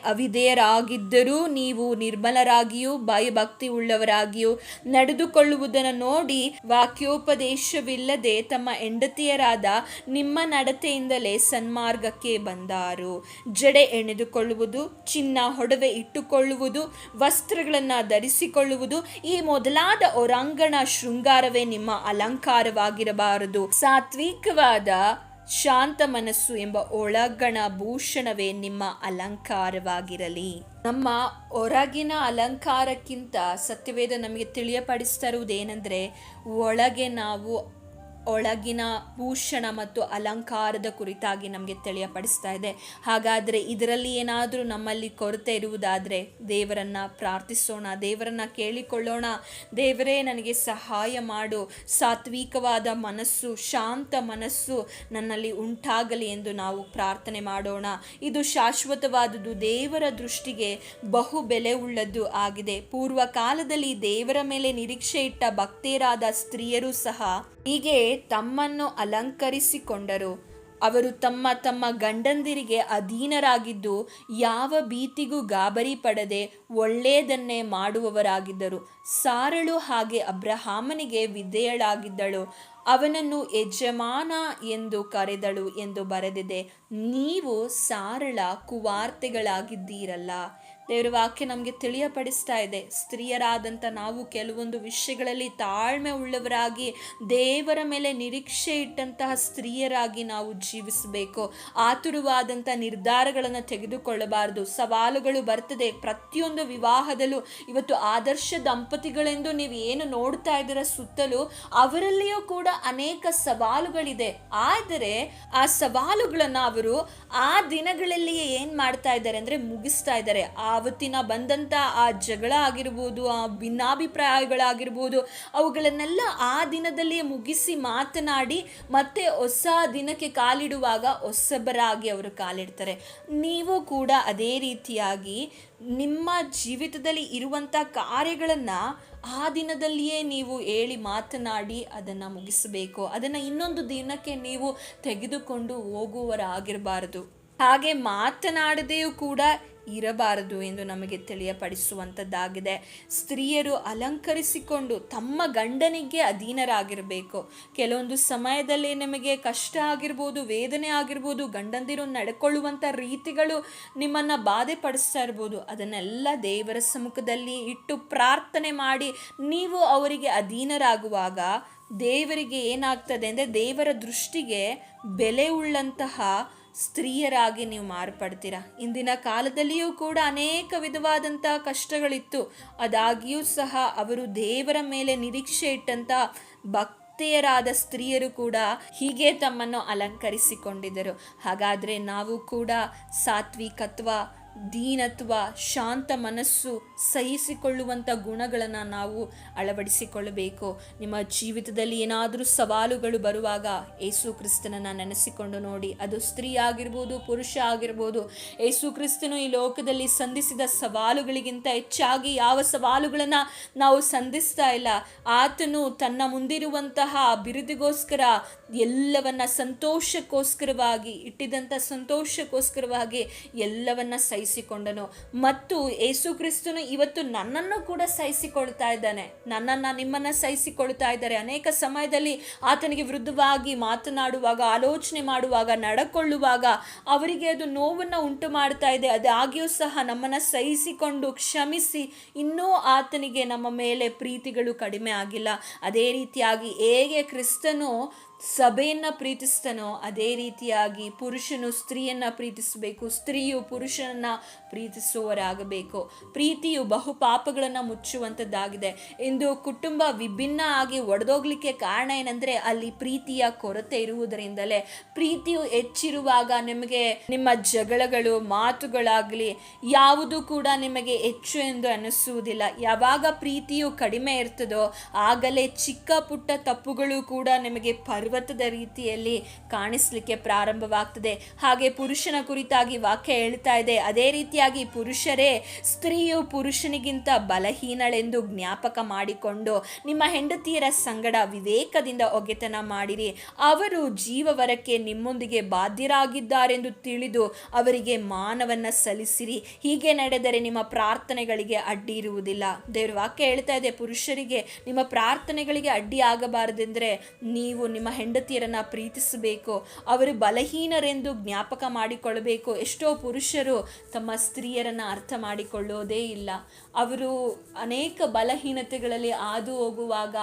ಅವಿಧೇಯರಾಗಿದ್ದರೂ ನೀವು ನಿರ್ಮಲರಾಗಿಯೂ ಭಯಭಕ್ತಿ ಉಳ್ಳವರಾಗಿಯೂ ನಡೆದುಕೊಳ್ಳುವುದನ್ನು ನೋಡಿ ವಾಕ್ಯೋಪದೇಶವಿಲ್ಲದೆ ತಮ್ಮ ಹೆಂಡತಿಯರಾದ ನಿಮ್ಮ ನಡತೆಯಿಂದಲೇ ಸನ್ಮಾರ್ಗಕ್ಕೆ ಬಂದಾರು. ಜಡೆ ಎಣೆದುಕೊಳ್ಳುವುದು, ಚಿನ್ನ ಹೊಡವೆ ಇಟ್ಟುಕೊಳ್ಳುವುದು, ವಸ್ತ್ರಗಳನ್ನು ಧರಿಸಿಕೊಳ್ಳುವುದು, ಈ ಮೊದಲಾದ ಹೊರಾಂಗಣ ಶೃಂಗಾರವೇ ನಿಮ್ಮ ಅಲಂಕಾರವಾಗಿರಬಾರದು. ಸಾತ್ವಿಕವಾದ ಶಾಂತ ಮನಸ್ಸು ಎಂಬ ಒಳಗಣ ಭೂಷಣವೇ ನಿಮ್ಮ ಅಲಂಕಾರವಾಗಿರಲಿ. ನಮ್ಮ ಹೊರಗಿನ ಅಲಂಕಾರಕ್ಕಿಂತ ಸತ್ಯವೇದ ನಮಗೆ ತಿಳಿಯಪಡಿಸ್ತಾ ಇರುವುದೇನೆಂದರೆ ಒಳಗೆ ನಾವು ಒಳಗಿನ ಭೂಷಣ ಮತ್ತು ಅಲಂಕಾರದ ಕುರಿತಾಗಿ ನಮಗೆ ತಿಳಿಯಪಡಿಸ್ತಾ ಇದೆ. ಹಾಗಾದರೆ ಇದರಲ್ಲಿ ಏನಾದರೂ ನಮ್ಮಲ್ಲಿ ಕೊರತೆ ಇರುವುದಾದರೆ ದೇವರನ್ನು ಪ್ರಾರ್ಥಿಸೋಣ, ದೇವರನ್ನು ಕೇಳಿಕೊಳ್ಳೋಣ. ದೇವರೇ, ನನಗೆ ಸಹಾಯ ಮಾಡು. ಸಾತ್ವಿಕವಾದ ಮನಸ್ಸು, ಶಾಂತ ಮನಸ್ಸು ನನ್ನಲ್ಲಿ ಉಂಟಾಗಲಿ ಎಂದು ನಾವು ಪ್ರಾರ್ಥನೆ ಮಾಡೋಣ. ಇದು ಶಾಶ್ವತವಾದುದು. ದೇವರ ದೃಷ್ಟಿಗೆ ಬಹು ಬೆಲೆ ಉಳ್ಳದ್ದು ಆಗಿದೆ. ಪೂರ್ವ ಕಾಲದಲ್ಲಿ ದೇವರ ಮೇಲೆ ನಿರೀಕ್ಷೆ ಇಟ್ಟ ಭಕ್ತೇರಾದ ಸ್ತ್ರೀಯರು ಸಹ ಹೀಗೆ ತಮ್ಮನ್ನು ಅಲಂಕರಿಸಿಕೊಂಡರು. ಅವರು ತಮ್ಮ ತಮ್ಮ ಗಂಡಂದಿರಿಗೆ ಅಧೀನರಾಗಿದ್ದು ಯಾವ ಭೀತಿಗೂ ಗಾಬರಿ ಪಡದೆ ಒಳ್ಳೆಯದನ್ನೇ ಮಾಡುವವರಾಗಿದ್ದರು. ಸಾರಳು ಹಾಗೆ ಅಬ್ರಹಾಮನಿಗೆ ವಿಧೇಯಳಾಗಿದ್ದಳು. ಅವನನ್ನು ಯಜಮಾನ ಎಂದು ಕರೆದಳು ಎಂದು ಬರೆದಿದೆ. ನೀವು ಸಾರಳ ಕುವಾರ್ತೆಗಳಾಗಿದ್ದೀರಲ್ಲ. ದೇವರ ವಾಕ್ಯ ನಮಗೆ ತಿಳಿಯಪಡಿಸ್ತಾ ಇದೆ. ಸ್ತ್ರೀಯರಾದಂಥ ನಾವು ಕೆಲವೊಂದು ವಿಷಯಗಳಲ್ಲಿ ತಾಳ್ಮೆ ಉಳ್ಳವರಾಗಿ, ದೇವರ ಮೇಲೆ ನಿರೀಕ್ಷೆ ಇಟ್ಟಂತಹ ಸ್ತ್ರೀಯರಾಗಿ ನಾವು ಜೀವಿಸಬೇಕು. ಆತುರವಾದಂಥ ನಿರ್ಧಾರಗಳನ್ನು ತೆಗೆದುಕೊಳ್ಳಬಾರದು. ಸವಾಲುಗಳು ಬರ್ತದೆ. ಪ್ರತಿಯೊಂದು ವಿವಾಹದಲ್ಲೂ ಇವತ್ತು ಆದರ್ಶ ದಂಪತಿಗಳೆಂದು ನೀವು ಏನು ನೋಡ್ತಾ ಇದ್ದೀರ ಸುತ್ತಲೂ ಅವರಲ್ಲಿಯೂ ಕೂಡ ಅನೇಕ ಸವಾಲುಗಳಿದೆ. ಆದರೆ ಆ ಸವಾಲುಗಳನ್ನು ಅವರು ಆ ದಿನಗಳಲ್ಲಿಯೇ ಏನು ಮಾಡ್ತಾ ಇದ್ದಾರೆ ಅಂದರೆ ಮುಗಿಸ್ತಾ ಇದ್ದಾರೆ. ಆವತ್ತಿನ ಬಂದಂಥ ಆ ಜಗಳ ಆಗಿರ್ಬೋದು, ಆ ಭಿನ್ನಾಭಿಪ್ರಾಯಗಳಾಗಿರ್ಬೋದು, ಅವುಗಳನ್ನೆಲ್ಲ ಆ ದಿನದಲ್ಲಿ ಮುಗಿಸಿ ಮಾತನಾಡಿ ಮತ್ತೆ ಹೊಸ ದಿನಕ್ಕೆ ಕಾಲಿಡುವಾಗ ಹೊಸಬರಾಗಿ ಅವರು ಕಾಲಿಡ್ತಾರೆ. ನೀವು ಕೂಡ ಅದೇ ರೀತಿಯಾಗಿ ನಿಮ್ಮ ಜೀವಿತದಲ್ಲಿ ಇರುವಂಥ ಕಾರ್ಯಗಳನ್ನು ಆ ದಿನದಲ್ಲಿಯೇ ನೀವು ಹೇಳಿ ಮಾತನಾಡಿ ಅದನ್ನು ಮುಗಿಸಬೇಕು. ಅದನ್ನು ಇನ್ನೊಂದು ದಿನಕ್ಕೆ ನೀವು ತೆಗೆದುಕೊಂಡು ಹೋಗುವರಾಗಿರಬಾರದು ಹಾಗೆ ಮಾತನಾಡದೆಯೂ ಕೂಡ ಇರಬಾರದು ಎಂದು ನಮಗೆ ತಿಳಿಯಪಡಿಸುವಂಥದ್ದಾಗಿದೆ. ಸ್ತ್ರೀಯರು ಅಲಂಕರಿಸಿಕೊಂಡು ತಮ್ಮ ಗಂಡನಿಗೆ ಅಧೀನರಾಗಿರಬೇಕು. ಕೆಲವೊಂದು ಸಮಯದಲ್ಲಿ ನಮಗೆ ಕಷ್ಟ ಆಗಿರ್ಬೋದು, ವೇದನೆ ಆಗಿರ್ಬೋದು, ಗಂಡಂದಿರು ನಡ್ಕೊಳ್ಳುವಂಥ ರೀತಿಗಳು ನಿಮ್ಮನ್ನು ಬಾಧೆ ಪಡಿಸ್ತಾ ಇರ್ಬೋದು. ಅದನ್ನೆಲ್ಲ ದೇವರ ಸಮ್ಮುಖದಲ್ಲಿ ಇಟ್ಟು ಪ್ರಾರ್ಥನೆ ಮಾಡಿ ನೀವು ಅವರಿಗೆ ಅಧೀನರಾಗುವಾಗ ದೇವರಿಗೆ ಏನಾಗ್ತದೆ ಅಂದರೆ ದೇವರ ದೃಷ್ಟಿಗೆ ಬೆಲೆ ಉಳ್ಳಂತಹ ಸ್ತ್ರೀಯರಾಗಿ ನೀವು ಮಾರ್ಪಡ್ತೀರಾ? ಇಂದಿನ ಕಾಲದಲ್ಲಿಯೂ ಕೂಡ ಅನೇಕ ವಿಧವಾದಂಥ ಕಷ್ಟಗಳಿತ್ತು. ಅದಾಗಿಯೂ ಸಹ ಅವರು ದೇವರ ಮೇಲೆ ನಿರೀಕ್ಷೆ ಇಟ್ಟಂಥ ಭಕ್ತೆಯರಾದ ಸ್ತ್ರೀಯರು ಕೂಡ ಹೀಗೆ ತಮ್ಮನ್ನು ಅಲಂಕರಿಸಿಕೊಂಡಿದ್ದರು. ಹಾಗಾದರೆ ನಾವು ಕೂಡ ಸಾತ್ವಿಕತ್ವ ದೀನತ್ವ, ಶಾಂತ ಮನಸ್ಸು ಸಹಿಸಿಕೊಳ್ಳುವಂಥ ಗುಣಗಳನ್ನು ನಾವು ಅಳವಡಿಸಿಕೊಳ್ಳಬೇಕು. ನಿಮ್ಮ ಜೀವಿತದಲ್ಲಿ ಏನಾದರೂ ಸವಾಲುಗಳು ಬರುವಾಗ ಏಸು ಕ್ರಿಸ್ತನನ್ನು ನೆನೆಸಿಕೊಂಡು ನೋಡಿ. ಅದು ಸ್ತ್ರೀ ಆಗಿರ್ಬೋದು, ಪುರುಷ ಆಗಿರ್ಬೋದು, ಏಸು ಕ್ರಿಸ್ತನು ಈ ಲೋಕದಲ್ಲಿ ಸಂಧಿಸಿದ ಸವಾಲುಗಳಿಗಿಂತ ಹೆಚ್ಚಾಗಿ ಯಾವ ಸವಾಲುಗಳನ್ನು ನಾವು ಸಂಧಿಸ್ತಾ ಇಲ್ಲ. ಆತನು ತನ್ನ ಮುಂದಿರುವಂತಹ ಬಿರುದಿಗೋಸ್ಕರ ಎಲ್ಲವನ್ನ ಸಂತೋಷಕ್ಕೋಸ್ಕರವಾಗಿ ಇಟ್ಟಿದ್ದಂಥ ಸಂತೋಷಕ್ಕೋಸ್ಕರವಾಗಿ ಎಲ್ಲವನ್ನ ಸಹಿಸಿಕೊಂಡನು. ಮತ್ತು ಏಸು ಕ್ರಿಸ್ತನು ಇವತ್ತು ನನ್ನನ್ನು ಕೂಡ ಸಹಿಸಿಕೊಳ್ತಾ ಇದ್ದಾನೆ. ನನ್ನನ್ನು ನಿಮ್ಮನ್ನು ಸಹಿಸಿಕೊಳ್ತಾ ಇದ್ದಾರೆ. ಅನೇಕ ಸಮಯದಲ್ಲಿ ಆತನಿಗೆ ವೃದ್ಧವಾಗಿ ಮಾತನಾಡುವಾಗ, ಆಲೋಚನೆ ಮಾಡುವಾಗ, ನಡ್ಕೊಳ್ಳುವಾಗ ಅವರಿಗೆ ಅದು ನೋವನ್ನು ಉಂಟು ಮಾಡ್ತಾ ಇದೆ. ಅದಾಗಿಯೂ ಸಹ ನಮ್ಮನ್ನು ಸಹಿಸಿಕೊಂಡು ಕ್ಷಮಿಸಿ, ಇನ್ನೂ ಆತನಿಗೆ ನಮ್ಮ ಮೇಲೆ ಪ್ರೀತಿಗಳು ಕಡಿಮೆ ಆಗಿಲ್ಲ. ಅದೇ ರೀತಿಯಾಗಿ ಹೇಗೆ ಕ್ರಿಸ್ತನು ಸಭೆಯನ್ನು ಪ್ರೀತಿಸ್ತಾನೋ, ಅದೇ ರೀತಿಯಾಗಿ ಪುರುಷನು ಸ್ತ್ರೀಯನ್ನು ಪ್ರೀತಿಸಬೇಕು, ಸ್ತ್ರೀಯು ಪುರುಷನನ್ನು ಪ್ರೀತಿಸುವವರಾಗಬೇಕು. ಪ್ರೀತಿಯು ಬಹು ಪಾಪಗಳನ್ನು ಮುಚ್ಚುವಂಥದ್ದಾಗಿದೆ. ಇಂದು ಕುಟುಂಬ ವಿಭಿನ್ನ ಆಗಿ ಒಡೆದೋಗ್ಲಿಕ್ಕೆ ಕಾರಣ ಏನಂದರೆ, ಅಲ್ಲಿ ಪ್ರೀತಿಯ ಕೊರತೆ ಇರುವುದರಿಂದಲೇ. ಪ್ರೀತಿಯು ಹೆಚ್ಚಿರುವಾಗ ನಿಮಗೆ ನಿಮ್ಮ ಜಗಳಗಳು, ಮಾತುಗಳಾಗಲಿ, ಯಾವುದು ಕೂಡ ನಿಮಗೆ ಹೆಚ್ಚು ಎಂದು ಅನ್ನಿಸುವುದಿಲ್ಲ. ಯಾವಾಗ ಪ್ರೀತಿಯು ಕಡಿಮೆ ಇರ್ತದೋ, ಆಗಲೇ ಚಿಕ್ಕ ಪುಟ್ಟ ತಪ್ಪುಗಳು ಕೂಡ ನಿಮಗೆ ಪರ್ವತದ ರೀತಿಯಲ್ಲಿ ಕಾಣಿಸ್ಲಿಕ್ಕೆ ಪ್ರಾರಂಭವಾಗ್ತದೆ. ಹಾಗೆ ಪುರುಷನ ಕುರಿತಾಗಿ ವಾಕ್ಯ ಹೇಳ್ತಾ ಇದೆ. ಅದೇ ರೀತಿಯಾಗಿ ಪುರುಷರೇ, ಸ್ತ್ರೀಯು ಪುರುಷನಿಗಿಂತ ಬಲಹೀನಳೆಂದು ಜ್ಞಾಪಕ ಮಾಡಿಕೊಂಡು ನಿಮ್ಮ ಹೆಂಡತಿಯರ ಸಂಗಡ ವಿವೇಕದಿಂದ ಒಗೆತನ ಮಾಡಿರಿ. ಅವರು ಜೀವವರಕ್ಕೆ ನಿಮ್ಮೊಂದಿಗೆ ಬಾಧ್ಯರಾಗಿದ್ದಾರೆಂದು ತಿಳಿದು ಅವರಿಗೆ ಮಾನವನ್ನ ಸಲ್ಲಿಸಿರಿ. ಹೀಗೆ ನಡೆದರೆ ನಿಮ್ಮ ಪ್ರಾರ್ಥನೆಗಳಿಗೆ ಅಡ್ಡಿ ಇರುವುದಿಲ್ಲ ದೇವ್ರ ವಾಕ್ಯ ಹೇಳ್ತಾ ಇದೆ, ಪುರುಷರಿಗೆ ನಿಮ್ಮ ಪ್ರಾರ್ಥನೆಗಳಿಗೆ ಅಡ್ಡಿ ಆಗಬಾರದೆಂದರೆ ನೀವು ನಿಮ್ಮ ಹೆಂಡತಿಯರನ್ನ ಪ್ರೀತಿಸಬೇಕು, ಅವರು ಬಲಹೀನರೆಂದು ಜ್ಞಾಪಕ ಮಾಡಿಕೊಳ್ಳಬೇಕು. ಎಷ್ಟೋ ಪುರುಷರು ತಮ್ಮ ಸ್ತ್ರೀಯರನ್ನು ಅರ್ಥ ಮಾಡಿಕೊಳ್ಳೋದೇ ಇಲ್ಲ. ಅವರು ಅನೇಕ ಬಲಹೀನತೆಗಳಲ್ಲಿ ಹಾದು ಹೋಗುವಾಗ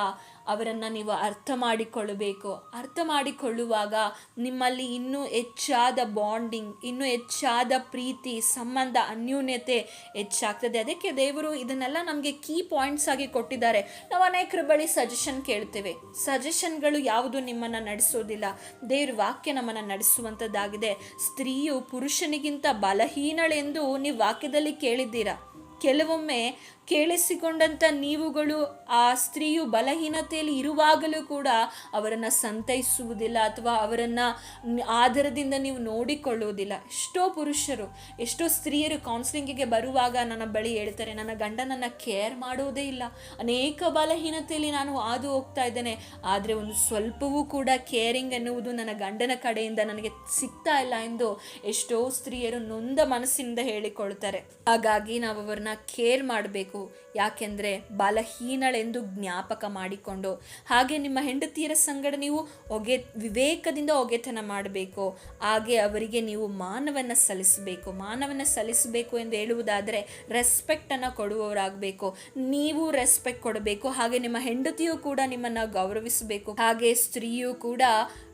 ಅವರನ್ನು ನೀವು ಅರ್ಥ ಮಾಡಿಕೊಳ್ಳಬೇಕು. ಅರ್ಥ ಮಾಡಿಕೊಳ್ಳುವಾಗ ನಿಮ್ಮಲ್ಲಿ ಇನ್ನೂ ಹೆಚ್ಚಾದ ಬಾಂಡಿಂಗ್ ಇನ್ನೂ ಹೆಚ್ಚಾದ ಪ್ರೀತಿ, ಸಂಬಂಧ, ಅನ್ಯೂನ್ಯತೆ ಹೆಚ್ಚಾಗ್ತದೆ. ಅದಕ್ಕೆ ದೇವರು ಇದನ್ನೆಲ್ಲ ನಮಗೆ ಕೀ ಪಾಯಿಂಟ್ಸ್ ಆಗಿ ಕೊಟ್ಟಿದ್ದಾರೆ. ನಾವು ಅನೇಕರ ಬಳಿ ಸಜೆಷನ್ ಕೇಳ್ತೇವೆ. ಸಜೆಷನ್ಗಳು ಯಾವುದು ನಿಮ್ಮನ್ನು ನಡೆಸೋದಿಲ್ಲ. ದೇವ್ರ ವಾಕ್ಯ ನಮ್ಮನ್ನು ನಡೆಸುವಂಥದ್ದಾಗಿದೆ. ಸ್ತ್ರೀಯು ಪುರುಷನಿಗಿಂತ ಬಲಹೀನಳೆಂದು ನೀವು ವಾಕ್ಯದಲ್ಲಿ ಕೇಳಿದ್ದೀರಾ? ಕೆಲವೊಮ್ಮೆ ಕೇಳಿಸಿಕೊಂಡಂಥ ನೀವುಗಳು ಆ ಸ್ತ್ರೀಯು ಬಲಹೀನತೆಯಲ್ಲಿ ಇರುವಾಗಲೂ ಕೂಡ ಅವರನ್ನು ಸಂತೈಸುವುದಿಲ್ಲ ಅಥವಾ ಅವರನ್ನು ಆಧಾರದಿಂದ ನೀವು ನೋಡಿಕೊಳ್ಳುವುದಿಲ್ಲ. ಎಷ್ಟೋ ಪುರುಷರು, ಎಷ್ಟೋ ಸ್ತ್ರೀಯರು ಕೌನ್ಸಿಲಿಂಗಿಗೆ ಬರುವಾಗ ನನ್ನ ಬಳಿ ಹೇಳ್ತಾರೆ, ನನ್ನ ಗಂಡನನ್ನು ಕೇರ್ ಮಾಡುವುದೇ ಇಲ್ಲ. ಅನೇಕ ಬಲಹೀನತೆಯಲ್ಲಿ ನಾನು ಹಾದು ಹೋಗ್ತಾ ಇದ್ದೇನೆ. ಆದರೆ ಒಂದು ಸ್ವಲ್ಪವೂ ಕೂಡ ಕೇರಿಂಗ್ ಎನ್ನುವುದು ನನ್ನ ಗಂಡನ ಕಡೆಯಿಂದ ನನಗೆ ಸಿಗ್ತಾ ಇಲ್ಲ ಎಂದು ಎಷ್ಟೋ ಸ್ತ್ರೀಯರು ನೊಂದ ಮನಸ್ಸಿನಿಂದ ಹೇಳಿಕೊಳ್ತಾರೆ. ಹಾಗಾಗಿ ನಾವು ಅವರನ್ನ ಕೇರ್ ಮಾಡಬೇಕು. ಯಾಕೆಂದರೆ ಬಾಲಹೀನಳೆಂದು ಜ್ಞಾಪಕ ಮಾಡಿಕೊಂಡು. ಹಾಗೆ ನಿಮ್ಮ ಹೆಂಡತಿಯರ ಸಂಗಡ ನೀವು ಒಗೆ, ವಿವೇಕದಿಂದ ಒಗೆತನ ಮಾಡಬೇಕು. ಹಾಗೆ ಅವರಿಗೆ ನೀವು ಮಾನವನ್ನು ಸಲ್ಲಿಸಬೇಕು. ಮಾನವನ್ನು ಸಲ್ಲಿಸಬೇಕು ಎಂದು ಹೇಳುವುದಾದರೆ ರೆಸ್ಪೆಕ್ಟನ್ನು ಕೊಡುವವರಾಗಬೇಕು. ನೀವು ರೆಸ್ಪೆಕ್ಟ್ ಕೊಡಬೇಕು. ಹಾಗೆ ನಿಮ್ಮ ಹೆಂಡತಿಯು ಕೂಡ ನಿಮ್ಮನ್ನು ಗೌರವಿಸಬೇಕು. ಹಾಗೆ ಸ್ತ್ರೀಯು ಕೂಡ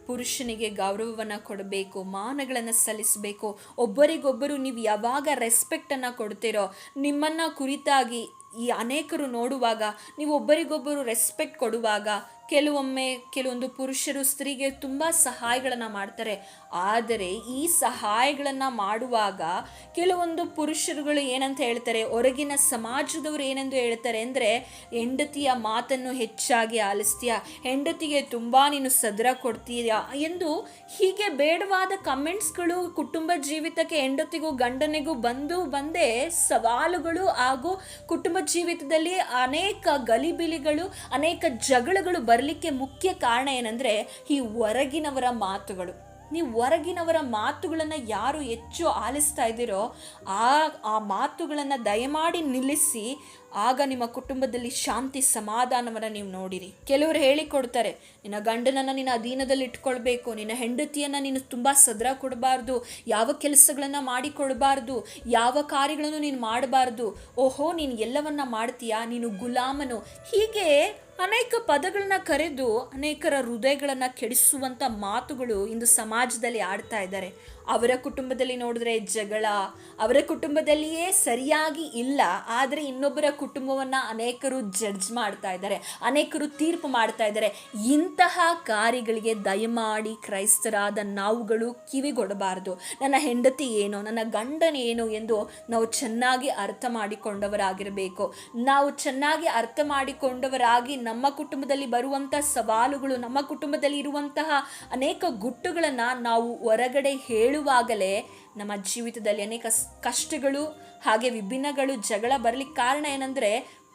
ಪುರುಷನಿಗೆ ಗೌರವವನ್ನು ಕೊಡಬೇಕು, ಮಾನಗಳನ್ನು ಸಲ್ಲಿಸಬೇಕು. ಒಬ್ಬರಿಗೊಬ್ಬರು ನೀವು ಯಾವಾಗ ರೆಸ್ಪೆಕ್ಟನ್ನು ಕೊಡ್ತೀರೋ, ನಿಮ್ಮನ್ನು ಕುರಿತಾಗಿ ಈ ಅನೇಕರು ನೋಡುವಾಗ, ನೀವು ಒಬ್ಬರಿಗೊಬ್ಬರು ರೆಸ್ಪೆಕ್ಟ್ ಕೊಡುವಾಗ ಕೆಲವೊಮ್ಮೆ ಕೆಲವೊಂದು ಪುರುಷರು ಸ್ತ್ರೀಗೆ ತುಂಬ ಸಹಾಯಗಳನ್ನು ಮಾಡ್ತಾರೆ. ಆದರೆ ಈ ಸಹಾಯಗಳನ್ನು ಮಾಡುವಾಗ ಕೆಲವೊಂದು ಪುರುಷರುಗಳು ಏನಂತ ಹೇಳ್ತಾರೆ, ಹೊರಗಿನ ಸಮಾಜದವರು ಏನೆಂದು ಹೇಳ್ತಾರೆ ಅಂದರೆ, ಹೆಂಡತಿಯ ಮಾತನ್ನು ಹೆಚ್ಚಾಗಿ ಆಲಿಸ್ತೀಯ, ಹೆಂಡತಿಗೆ ತುಂಬ ನೀನು ಸದರ ಕೊಡ್ತೀಯಾ ಎಂದು ಹೀಗೆ ಬೇಡವಾದ ಕಮೆಂಟ್ಸ್ಗಳು ಕುಟುಂಬ ಜೀವಿತಕ್ಕೆ, ಹೆಂಡತಿಗೂ, ಗಂಡನಿಗೂ ಬಂದು ಬಂದೇ ಸವಾಲುಗಳು ಹಾಗೂ ಕುಟುಂಬ ಜೀವಿತದಲ್ಲಿ ಅನೇಕ ಗಲಿಬಿಲಿಗಳು, ಅನೇಕ ಜಗಳಗಳು ಬರಲಿಕ್ಕೆ ಮುಖ್ಯ ಕಾರಣ ಏನಂದರೆ ಈ ಹೊರಗಿನವರ ಮಾತುಗಳು. ನೀವು ಹೊರಗಿನವರ ಮಾತುಗಳನ್ನು ಯಾರು ಹೆಚ್ಚು ಆಲಿಸ್ತಾ ಇದ್ದೀರೋ ಆ ಆ ಮಾತುಗಳನ್ನು ದಯಮಾಡಿ ನಿಲ್ಲಿಸಿ ಆಗ ನಿಮ್ಮ ಕುಟುಂಬದಲ್ಲಿ ಶಾಂತಿ ಸಮಾಧಾನವನ್ನು ನೀವು ನೋಡಿರಿ. ಕೆಲವರು ಹೇಳಿಕೊಡ್ತಾರೆ, ನಿನ್ನ ಗಂಡನನ್ನು ನಿನ್ನ ಅಧೀನದಲ್ಲಿ ಇಟ್ಕೊಳ್ಬೇಕು, ನಿನ್ನ ಹೆಂಡತಿಯನ್ನು ನೀನು ತುಂಬ ಸದ್ರ ಕೊಡಬಾರ್ದು ಯಾವ ಕೆಲಸಗಳನ್ನು ಮಾಡಿಕೊಡಬಾರ್ದು, ಯಾವ ಕಾರ್ಯಗಳನ್ನು ನೀನು ಮಾಡಬಾರ್ದು, ಓಹೋ, ನೀನು ಎಲ್ಲವನ್ನ ಮಾಡ್ತೀಯಾ? ನೀನು ಗುಲಾಮನು. ಹೀಗೆ ಅನೇಕ ಪದಗಳನ್ನ ಕರೆದು ಅನೇಕರ ಹೃದಯಗಳನ್ನು ಕೆಡಿಸುವಂಥ ಮಾತುಗಳು ಇಂದು ಸಮಾಜದಲ್ಲಿ ಆಡ್ತಾ ಇದ್ದಾರೆ. ಅವರ ಕುಟುಂಬದಲ್ಲಿ ನೋಡಿದ್ರೆ ಜಗಳ, ಅವರ ಕುಟುಂಬದಲ್ಲಿಯೇ ಸರಿಯಾಗಿ ಇಲ್ಲ, ಆದರೆ ಇನ್ನೊಬ್ಬರ ಕುಟುಂಬವನ್ನು ಅನೇಕರು ಜಡ್ಜ್ ಮಾಡ್ತಾ ಇದ್ದಾರೆ, ಅನೇಕರು ತೀರ್ಪು ಮಾಡ್ತಾ ಇದ್ದಾರೆ. ಇಂತಹ ಕಾರ್ಯಗಳಿಗೆ ದಯಮಾಡಿ ಕ್ರೈಸ್ತರಾದ ನಾವುಗಳು ಕಿವಿಗೊಡಬಾರದು. ನನ್ನ ಹೆಂಡತಿ ಏನು, ನನ್ನ ಗಂಡನ ಏನು ಎಂದು ನಾವು ಚೆನ್ನಾಗಿ ಅರ್ಥ ಮಾಡಿಕೊಂಡವರಾಗಿರಬೇಕು. ನಾವು ಚೆನ್ನಾಗಿ ಅರ್ಥ ಮಾಡಿಕೊಂಡವರಾಗಿ ನಮ್ಮ ಕುಟುಂಬದಲ್ಲಿ ಬರುವಂಥ ಸವಾಲುಗಳು, ನಮ್ಮ ಕುಟುಂಬದಲ್ಲಿ ಇರುವಂತಹ ಅನೇಕ ಗುಟ್ಟುಗಳನ್ನು ನಾವು ಹೊರಗಡೆ ಹೇಳುವಾಗಲೇ ನಮ್ಮ ಜೀವಿತದಲ್ಲಿ ಅನೇಕ ಕಷ್ಟಗಳು ಹಾಗೆ ವಿಭಿನ್ನಗಳು ಜಗಳ ಬರಲಿಕ್ಕೆ ಕಾರಣ ಏನಂದರೆ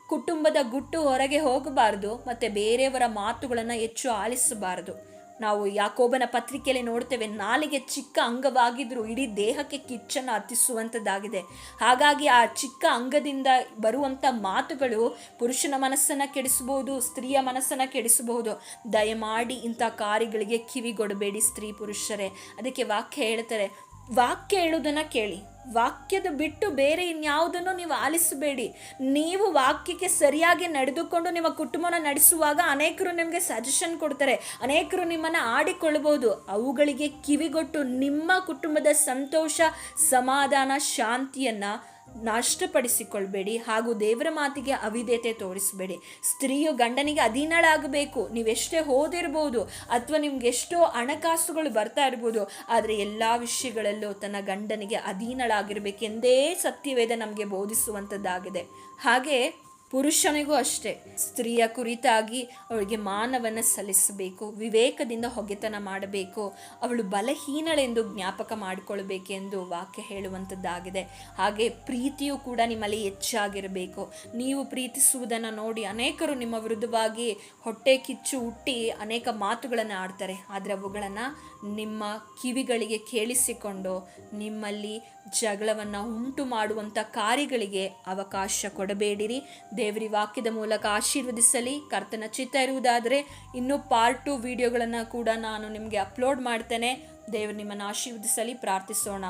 ಕುಟುಂಬದ ಗುಟ್ಟು ಹೊರಗೆ ಹೋಗಬಾರ್ದು ಮತ್ತು ಬೇರೆಯವರ ಮಾತುಗಳನ್ನು ಹೆಚ್ಚು ಆಲಿಸಬಾರದು. ನಾವು ಯಾಕೋಬನ ಪತ್ರಿಕೆಯಲ್ಲಿ ನೋಡ್ತೇವೆ, ನಾಲಿಗೆ ಚಿಕ್ಕ ಅಂಗವಾಗಿದ್ರೂ ಇಡೀ ದೇಹಕ್ಕೆ ಕಿಚ್ಚನ್ನು ಹತ್ತಿಸುವಂಥದ್ದಾಗಿದೆ ಹಾಗಾಗಿ ಆ ಚಿಕ್ಕ ಅಂಗದಿಂದ ಬರುವಂಥ ಮಾತುಗಳು ಪುರುಷನ ಮನಸ್ಸನ್ನು ಕೆಡಿಸಬಹುದು, ಸ್ತ್ರೀಯ ಮನಸ್ಸನ್ನು ಕೆಡಿಸಬಹುದು. ದಯಮಾಡಿ ಇಂಥ ಕಾರ್ಯಗಳಿಗೆ ಕಿವಿಗೊಡಬೇಡಿ ಸ್ತ್ರೀ ಪುರುಷರೇ. ಅದಕ್ಕೆ ವಾಕ್ಯ ಹೇಳ್ತಾರೆ ವಾಕ್ಯ ಹೇಳುವುದನ್ನು ಕೇಳಿ. ವಾಕ್ಯದ ಬಿಟ್ಟು ಬೇರೆ ಇನ್ಯಾವುದನ್ನು ನೀವು ಆಲಿಸಬೇಡಿ. ನೀವು ವಾಕ್ಯಕ್ಕೆ ಸರಿಯಾಗಿ ನಡೆದುಕೊಂಡು ನಿಮ್ಮ ಕುಟುಂಬನ ನಡೆಸುವಾಗ ಅನೇಕರು ನಿಮಗೆ ಸಜೆಷನ್ ಕೊಡ್ತಾರೆ. ಅನೇಕರು ನಿಮ್ಮನ್ನು ಆಡಿಕೊಳ್ಳಬಹುದು. ಅವುಗಳಿಗೆ ಕಿವಿಗೊಟ್ಟು ನಿಮ್ಮ ಕುಟುಂಬದ ಸಂತೋಷ, ಸಮಾಧಾನ, ಶಾಂತಿಯನ್ನು ನಾಷ್ಟಪಡಿಸಿಕೊಳ್ಬೇಡಿ ಹಾಗೂ ದೇವರ ಮಾತಿಗೆ ಅವಿಧೇಯತೆ ತೋರಿಸಬೇಡಿ. ಸ್ತ್ರೀಯು ಗಂಡನಿಗೆ ಅಧೀನಳಾಗಬೇಕು. ನೀವೆಷ್ಟೇ ಓದಿರ್ಬೋದು ಅಥವಾ ನಿಮ್ಗೆ ಎಷ್ಟೋ ಹಣಕಾಸುಗಳು ಬರ್ತಾ ಇರ್ಬೋದು ಆದರೆ ಎಲ್ಲ ವಿಷಯಗಳಲ್ಲೂ ತನ್ನ ಗಂಡನಿಗೆ ಅಧೀನಳಾಗಿರ್ಬೇಕೆಂದೇ ಸತ್ಯವೇದ ನಮಗೆ ಬೋಧಿಸುವಂಥದ್ದಾಗಿದೆ ಹಾಗೆ ಪುರುಷನಿಗೂ ಅಷ್ಟೇ. ಸ್ತ್ರೀಯ ಕುರಿತಾಗಿ ಅವಳಿಗೆ ಮಾನವನ್ನು ಸಲ್ಲಿಸಬೇಕು, ವಿವೇಕದಿಂದ ಹೊಗೆತನ ಮಾಡಬೇಕು, ಅವಳು ಬಲಹೀನಳೆಂದು ಜ್ಞಾಪಕ ಮಾಡಿಕೊಳ್ಬೇಕೆಂದು ವಾಕ್ಯ ಹೇಳುವಂಥದ್ದಾಗಿದೆ. ಹಾಗೆ ಪ್ರೀತಿಯು ಕೂಡ ನಿಮ್ಮಲ್ಲಿ ಹೆಚ್ಚಾಗಿರಬೇಕು. ನೀವು ಪ್ರೀತಿಸುವುದನ್ನು ನೋಡಿ ಅನೇಕರು ನಿಮ್ಮ ವಿರುದ್ಧವಾಗಿ ಹೊಟ್ಟೆ ಕಿಚ್ಚು ಹುಟ್ಟಿ ಅನೇಕ ಮಾತುಗಳನ್ನು ಆಡ್ತಾರೆ. ಆದರೆ ಅವುಗಳನ್ನು ನಿಮ್ಮ ಕಿವಿಗಳಿಗೆ ಕೇಳಿಸಿಕೊಂಡು ನಿಮ್ಮಲ್ಲಿ ಜಗಳವನ್ನು ಉಂಟು ಮಾಡುವಂಥ ಕಾರ್ಯಗಳಿಗೆ ಅವಕಾಶ ಕೊಡಬೇಡಿರಿ. ದೇವರಿ ವಾಕ್ಯದ ಮೂಲಕ ಆಶೀರ್ವದಿಸಲಿ. ಕರ್ತನ ಚಿತ್ತ ಇರುವುದಾದರೆ ಇನ್ನೂ ಪಾರ್ಟ್ ಟು ವಿಡಿಯೋಗಳನ್ನು ಕೂಡ ನಾನು ನಿಮಗೆ ಅಪ್ಲೋಡ್ ಮಾಡ್ತೇನೆ. ದೇವರು ನಿಮ್ಮನ್ನು ಆಶೀರ್ವದಿಸಲಿ, ಪ್ರಾರ್ಥಿಸೋಣ.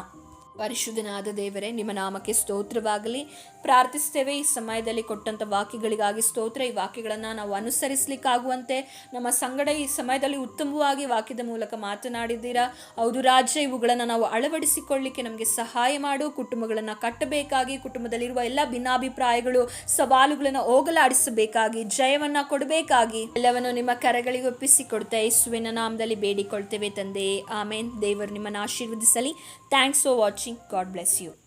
ಪರಿಶುದ್ಧನಾದ ದೇವರೇ, ನಿಮ್ಮ ನಾಮಕ್ಕೆ ಸ್ತೋತ್ರವಾಗಲಿ. ಪ್ರಾರ್ಥಿಸ್ತೇವೆ ಈ ಸಮಯದಲ್ಲಿ ಕೊಟ್ಟಂಥ ವಾಕ್ಯಗಳಿಗಾಗಿ ಸ್ತೋತ್ರ. ಈ ವಾಕ್ಯಗಳನ್ನು ನಾವು ಅನುಸರಿಸಲಿಕ್ಕಾಗುವಂತೆ, ನಮ್ಮ ಸಂಗಡ ಈ ಸಮಯದಲ್ಲಿ ಉತ್ತಮವಾಗಿ ವಾಕ್ಯದ ಮೂಲಕ ಮಾತನಾಡಿದ್ದೀರಾ. ಹೌದು ರಾಜ್ಯ ಇವುಗಳನ್ನು ನಾವು ಅಳವಡಿಸಿಕೊಳ್ಳಿಕ್ಕೆ ನಮಗೆ ಸಹಾಯ ಮಾಡು. ಕುಟುಂಬಗಳನ್ನು ಕಟ್ಟಬೇಕಾಗಿ, ಕುಟುಂಬದಲ್ಲಿರುವ ಎಲ್ಲ ಭಿನ್ನಾಭಿಪ್ರಾಯಗಳು, ಸವಾಲುಗಳನ್ನು ಹೋಗಲಾಡಿಸಬೇಕಾಗಿ, ಜಯವನ್ನು ಕೊಡಬೇಕಾಗಿ ಎಲ್ಲವನ್ನು ನಿಮ್ಮ ಕರೆಗಳಿಗೆ ಒಪ್ಪಿಸಿಕೊಡ್ತಾ ಯೇಸುವಿನ ನಾಮದಲ್ಲಿ ಬೇಡಿಕೊಳ್ತೇವೆ ತಂದೆ. ಆಮೇನ್. ದೇವರು ನಿಮ್ಮನ್ನು ಆಶೀರ್ವದಿಸಲಿ. Thanks for watching watching. God bless you.